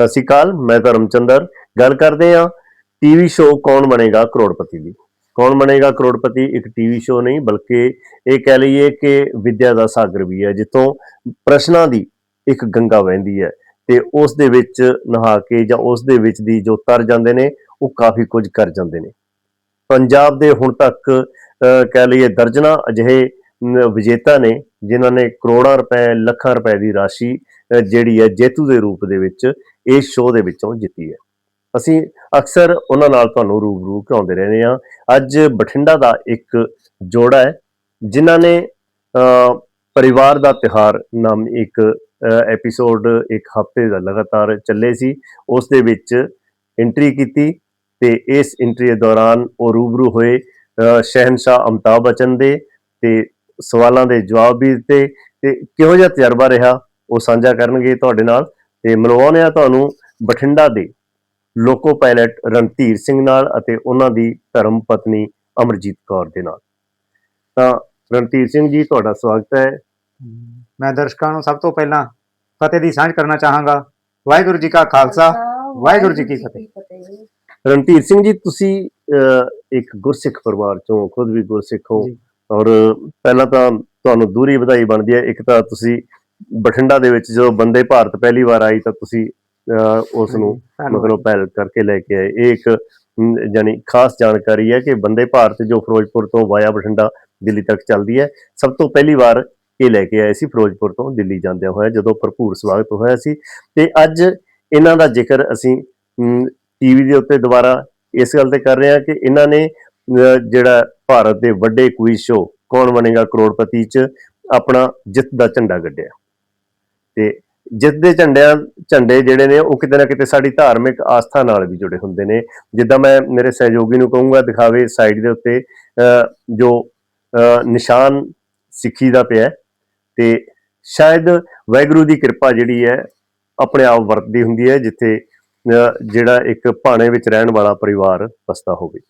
ਸਤਿ ਸ਼੍ਰੀ ਅਕਾਲ, ਮੈਂ ਧਰਮਚੰਦਰ। ਗੱਲ ਕਰਦੇ ਹਾਂ ਟੀਵੀ ਸ਼ੋਅ ਕੌਣ ਬਣੇਗਾ ਕਰੋੜਪਤੀ ਦੀ। ਕੌਣ ਬਣੇਗਾ ਕਰੋੜਪਤੀ? ਇੱਕ ਟੀਵੀ ਸ਼ੋਅ ਨਹੀਂ, ਬਲਕਿ ਇਹ ਕਹਿ ਲਈਏ ਕਿ ਵਿਦਿਆ ਦਾ ਸਾਗਰ ਵੀ ਹੈ, ਜਿੱਥੋਂ ਪ੍ਰਸ਼ਨਾਂ ਦੀ ਇੱਕ ਗੰਗਾ ਵਹਿੰਦੀ ਹੈ ਤੇ ਉਸ ਦੇ ਵਿੱਚ ਨਹਾ ਕੇ ਜਾਂ ਉਸ ਦੇ ਵਿੱਚ ਦੀ ਜੋ ਤਰ ਜਾਂਦੇ ਨੇ, ਉਹ ਕਾਫੀ ਕੁਝ ਕਰ ਜਾਂਦੇ ਨੇ। ਪੰਜਾਬ ਦੇ ਹੁਣ ਤੱਕ ਕਹਿ ਲਈਏ ਦਰਜਨਾ ਅਜਿਹੇ ਵਿਜੇਤਾ ਨੇ, ਜਿਨ੍ਹਾਂ ਨੇ ਕਰੋੜਾਂ ਰੁਪਏ, ਲੱਖਾਂ ਰੁਪਏ ਦੀ ਰਾਸ਼ੀ ਜਿਹੜੀ ਹੈ ਜੇਤੂ ਦੇ ਰੂਪ ਦੇ ਵਿੱਚ ਇਸ ਸ਼ੋਅ ਦੇ ਵਿੱਚੋਂ ਜਿੱਤੀ ਹੈ। ਅਸੀਂ ਅਕਸਰ ਉਹਨਾਂ ਨਾਲ ਤੁਹਾਨੂੰ ਰੂਬਰੂ ਕਰਾਉਂਦੇ ਰਹਿੰਦੇ ਹਾਂ। ਅੱਜ ਬਠਿੰਡਾ ਦਾ ਇੱਕ ਜੋੜਾ ਹੈ ਜਿਨ੍ਹਾਂ ਨੇ ਪਰਿਵਾਰ ਦਾ ਤਿਹਾਰ ਨਾਮ ਇੱਕ ਐਪੀਸੋਡ ਇੱਕ ਹਫ਼ਤੇ ਦਾ ਲਗਾਤਾਰ ਚੱਲੇ ਸੀ। ਉਸ ਦੇ ਵਿੱਚ ਐਂਟਰੀ ਕੀਤੀ ਤੇ ਇਸ ਐਂਟਰੀ ਦੇ ਦੌਰਾਨ ਉਹ ਰੂਬਰੂ ਹੋਏ ਅਹ, ਸ਼ਹਿਨशाह ਅਮਤਾਬ ਬਚਨ ਦੇ ਤੇ ਸਵਾਲਾਂ ਦੇ ਜਵਾਬ ਵੀ ਦਿੱਤੇ ਤੇ ਕਿਹੋ ਜਿਹਾ ਤਜਰਬਾ ਰਿਹਾ ਉਹ ਸਾਂਝਾ ਕਰਨਗੇ ਤੁਹਾਡੇ ਨਾਲ। ਤੇ ਮਿਲਵਾਉਂਦੇ ਆ ਤੁਹਾਨੂੰ ਬਠਿੰਡਾ ਦੇ ਲੋਕੋ ਪਾਇਲਟ ਰਣਧੀਰ ਸਿੰਘ ਨਾਲ ਅਤੇ ਉਹਨਾਂ ਦੀ ਧਰਮ ਪਤਨੀ ਅਮਰਜੀਤ ਕੌਰ ਦੇ ਨਾਲ ਤਾਂ ਰਣਧੀਰ ਸਿੰਘ ਜੀ ਤੁਹਾਡਾ ਸਵਾਗਤ ਹੈ ਮੈਂ ਦਰਸ਼ਕਾਂ ਨੂੰ ਸਭ ਤੋਂ ਪਹਿਲਾਂ ਫਤਿਹ ਦੀ ਸਾਂਝ ਕਰਨਾ ਚਾਹਾਂਗਾ ਵਾਹਿਗੁਰੂ ਜੀ ਕਾ ਖਾਲਸਾ ਵਾਹਿਗੁਰੂ ਜੀ ਕੀ ਫਤਿਹ। ਰਣਧੀਰ ਸਿੰਘ ਜੀ ਤੁਸੀਂ ਇੱਕ ਗੁਰਸਿੱਖ ਪਰਿਵਾਰ ਚੋਂ ਖੁਦ ਵੀ ਗੁਰਸਿੱਖ ਹੋ। ਔਰ ਪਹਿਲਾਂ ਤਾਂ ਤੁਹਾਨੂੰ ਦੂਰੀ ਵਧਾਈ ਬਣਦੀ ਹੈ ਇੱਕ ਤਾਂ ਤੁਸੀਂ ਬਠਿੰਡਾ ਦੇ ਵਿੱਚ ਜਦੋਂ ਬੰਦੇ ਭਾਰਤ ਪਹਿਲੀ ਵਾਰ ਆਈ ਤਾਂ ਤੁਸੀਂ ਉਸ ਨੂੰ। ਮਤਲਬ ਪਹਿਲ ਕਰਕੇ ਲੈ ਕੇ ਆਏ। ਇਹ ਇੱਕ ਜਾਣੀ ਖਾਸ ਜਾਣਕਾਰੀ ਹੈ ਕਿ ਬੰਦੇ ਭਾਰਤ ਜੋ ਫਿਰੋਜ਼ਪੁਰ ਤੋਂ ਵਾਇਆ ਬਠਿੰਡਾ ਦਿੱਲੀ ਤੱਕ ਚੱਲਦੀ ਹੈ ਸਭ ਤੋਂ ਪਹਿਲੀ ਵਾਰ ਇਹ ਲੈ ਕੇ ਆਏ ਸੀ ਫਿਰੋਜ਼ਪੁਰ ਤੋਂ ਦਿੱਲੀ ਜਾਂਦਿਆਂ ਹੋਇਆ ਜਦੋਂ ਭਰਪੂਰ ਸਵਾਗਤ ਹੋਇਆ ਸੀ। ਤੇ ਅੱਜ ਇਹਨਾਂ ਦਾ ਜ਼ਿਕਰ ਅਸੀਂ ਟੀਵੀ ਦੇ ਉੱਤੇ ਦੁਬਾਰਾ ਇਸ ਗੱਲ ਤੇ ਕਰ ਰਹੇ ਹਾਂ ਕਿ ਇਹਨਾਂ ਨੇ ਜਿਹੜਾ ਭਾਰਤ ਦੇ ਵੱਡੇ ਕੁਇਜ਼ ਸ਼ੋ ਕੌਣ ਬਣੇਗਾ ਕਰੋੜਪਤੀ ਚ ਆਪਣਾ ਜਿੱਤ ਦਾ ਝੰਡਾ ਗੱਡਿਆ। ਤੇ ਜਿੱਤ ਦੇ ਝੰਡਿਆਂ ਝੰਡੇ ਜਿਹੜੇ ਨੇ ਉਹ ਕਿਤੇ ਨਾ ਕਿਤੇ ਸਾਡੀ ਧਾਰਮਿਕ ਆਸਥਾ ਨਾਲ ਵੀ ਜੁੜੇ ਹੁੰਦੇ ਨੇ। ਜਿੱਦਾਂ ਮੈਂ ਮੇਰੇ ਸਹਿਯੋਗੀ ਨੂੰ ਕਹੂੰਗਾ ਦਿਖਾਵੇ ਸਾਈਡ ਦੇ ਉੱਤੇ ਜੋ ਨਿਸ਼ਾਨ ਸਿੱਖੀ ਦਾ ਪਿਆ ਤੇ ਸ਼ਾਇਦ ਵੈਗਰੂ ਦੀ ਕਿਰਪਾ ਜਿਹੜੀ ਹੈ ਆਪਣੇ ਆਪ ਵਰਤਦੀ ਹੁੰਦੀ ਹੈ ਜਿੱਥੇ ਜਿਹੜਾ ਇੱਕ ਭਾਣੇ ਵਿੱਚ ਰਹਿਣ ਵਾਲਾ ਪਰਿਵਾਰ ਵਸਦਾ ਹੋਵੇ।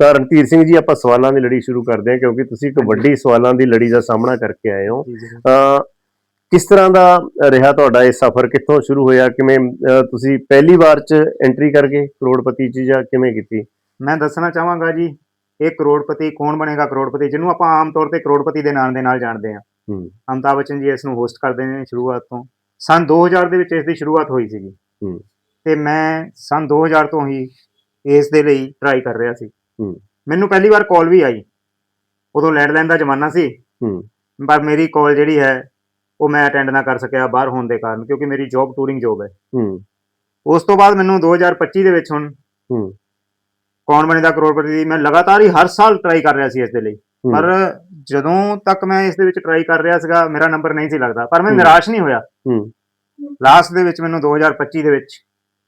ਤਾਂ ਰਣਧੀਰ ਸਿੰਘ ਜੀ ਆਪਾਂ ਸਵਾਲਾਂ ਦੀ ਲੜੀ ਸ਼ੁਰੂ ਕਰਦੇ ਹਾਂ ਕਿਉਂਕਿ ਤੁਸੀਂ ਇੱਕ ਵੱਡੀ ਸਵਾਲਾਂ ਦੀ ਲੜੀ ਦਾ ਸਾਹਮਣਾ ਕਰਕੇ ਆਏ ਹੋ। ਕਿਸ ਤਰ੍ਹਾਂ ਦਾ ਰਿਹਾ ਤੁਹਾਡਾ ਇਹ ਸਫ਼ਰ? ਕਿੱਥੋਂ ਸ਼ੁਰੂ ਹੋਇਆ? ਕਿਵੇਂ ਤੁਸੀਂ ਪਹਿਲੀ ਵਾਰ ਚ ਐਂਟਰੀ ਕਰਕੇ ਕਰੋੜਪਤੀ ਚ ਜਾਂ ਕਿਵੇਂ ਕੀਤੀ? ਮੈਂ ਦੱਸਣਾ ਚਾਹਾਂਗਾ ਜੀ ਇਹ ਕਰੋੜਪਤੀ ਕੌਣ ਬਣੇਗਾ ਕਰੋੜਪਤੀ? ਜਿਹਨੂੰ ਆਪਾਂ ਆਮ ਤੌਰ ਤੇ ਕਰੋੜਪਤੀ ਦੇ ਨਾਮ ਦੇ ਨਾਲ ਜਾਣਦੇ ਹਾਂ। ਅਮਿਤਾਭ ਬੱਚਨ ਜੀ ਇਸ ਨੂੰ ਹੋਸਟ ਕਰਦੇ ਨੇ ਸ਼ੁਰੂਆਤ ਤੋਂ। ਸਨ 2000 ਦੇ ਵਿੱਚ ਇਸ ਦੀ ਸ਼ੁਰੂਆਤ ਹੋਈ ਸੀਗੀ। ਤੇ ਮੈਂ ਸਨ 2000 ਤੋਂ ਹੀ ਇਸ ਦੇ ਲਈ ਟਰਾਈ ਕਰ ਰਿਹਾ ਸੀ। ਮੈਨੂੰ ਪਹਿਲੀ ਵਾਰ ਕਾਲ ਵੀ ਆਈ। ਉਦੋਂ ਲੈਂਡਲਾਈਨ ਦਾ ਜ਼ਮਾਨਾ ਸੀ। ਪਰ ਮੇਰੀ ਕਾਲ ਜਿਹੜੀ ਹੈ ਉਹ ਮੈਂ ਅਟੈਂਡ ਨਾ ਕਰ ਸਕਿਆ ਬਾਹਰ ਹੋਣ ਦੇ ਕਾਰਨ ਕਿਉਂਕਿ ਮੇਰੀ ਜੌਬ ਟੂਰਿੰਗ ਜੌਬ ਹੈ। ਹੂੰ। ਉਸ ਤੋਂ ਬਾਅਦ ਮੈਨੂੰ 2025 ਦੇ ਵਿੱਚ ਹੁਣ ਹੂੰ। ਕੌਣ ਬਣੇਗਾ ਕਰੋੜਪਤੀ ਦੀ ਮੈਂ ਲਗਾਤਾਰ ਹੀ ਹਰ ਸਾਲ ਟਰਾਈ ਕਰ ਰਿਹਾ ਸੀ ਇਸ ਦੇ ਲਈ। ਪਰ ਜਦੋਂ ਤੱਕ ਮੈਂ ਇਸ ਦੇ ਵਿੱਚ ਟਰਾਈ ਕਰ ਰਿਹਾ ਸੀਗਾ ਮੇਰਾ ਨੰਬਰ ਨਹੀਂ ਸੀ ਲੱਗਦਾ। ਪਰ ਮੈਂ। ਨਿਰਾਸ਼ ਨਹੀਂ ਹੋਇਆ। ਹੂੰ। ਲਾਸਟ ਦੇ ਵਿੱਚ ਮੈਨੂੰ 2025 ਦੇ ਵਿੱਚ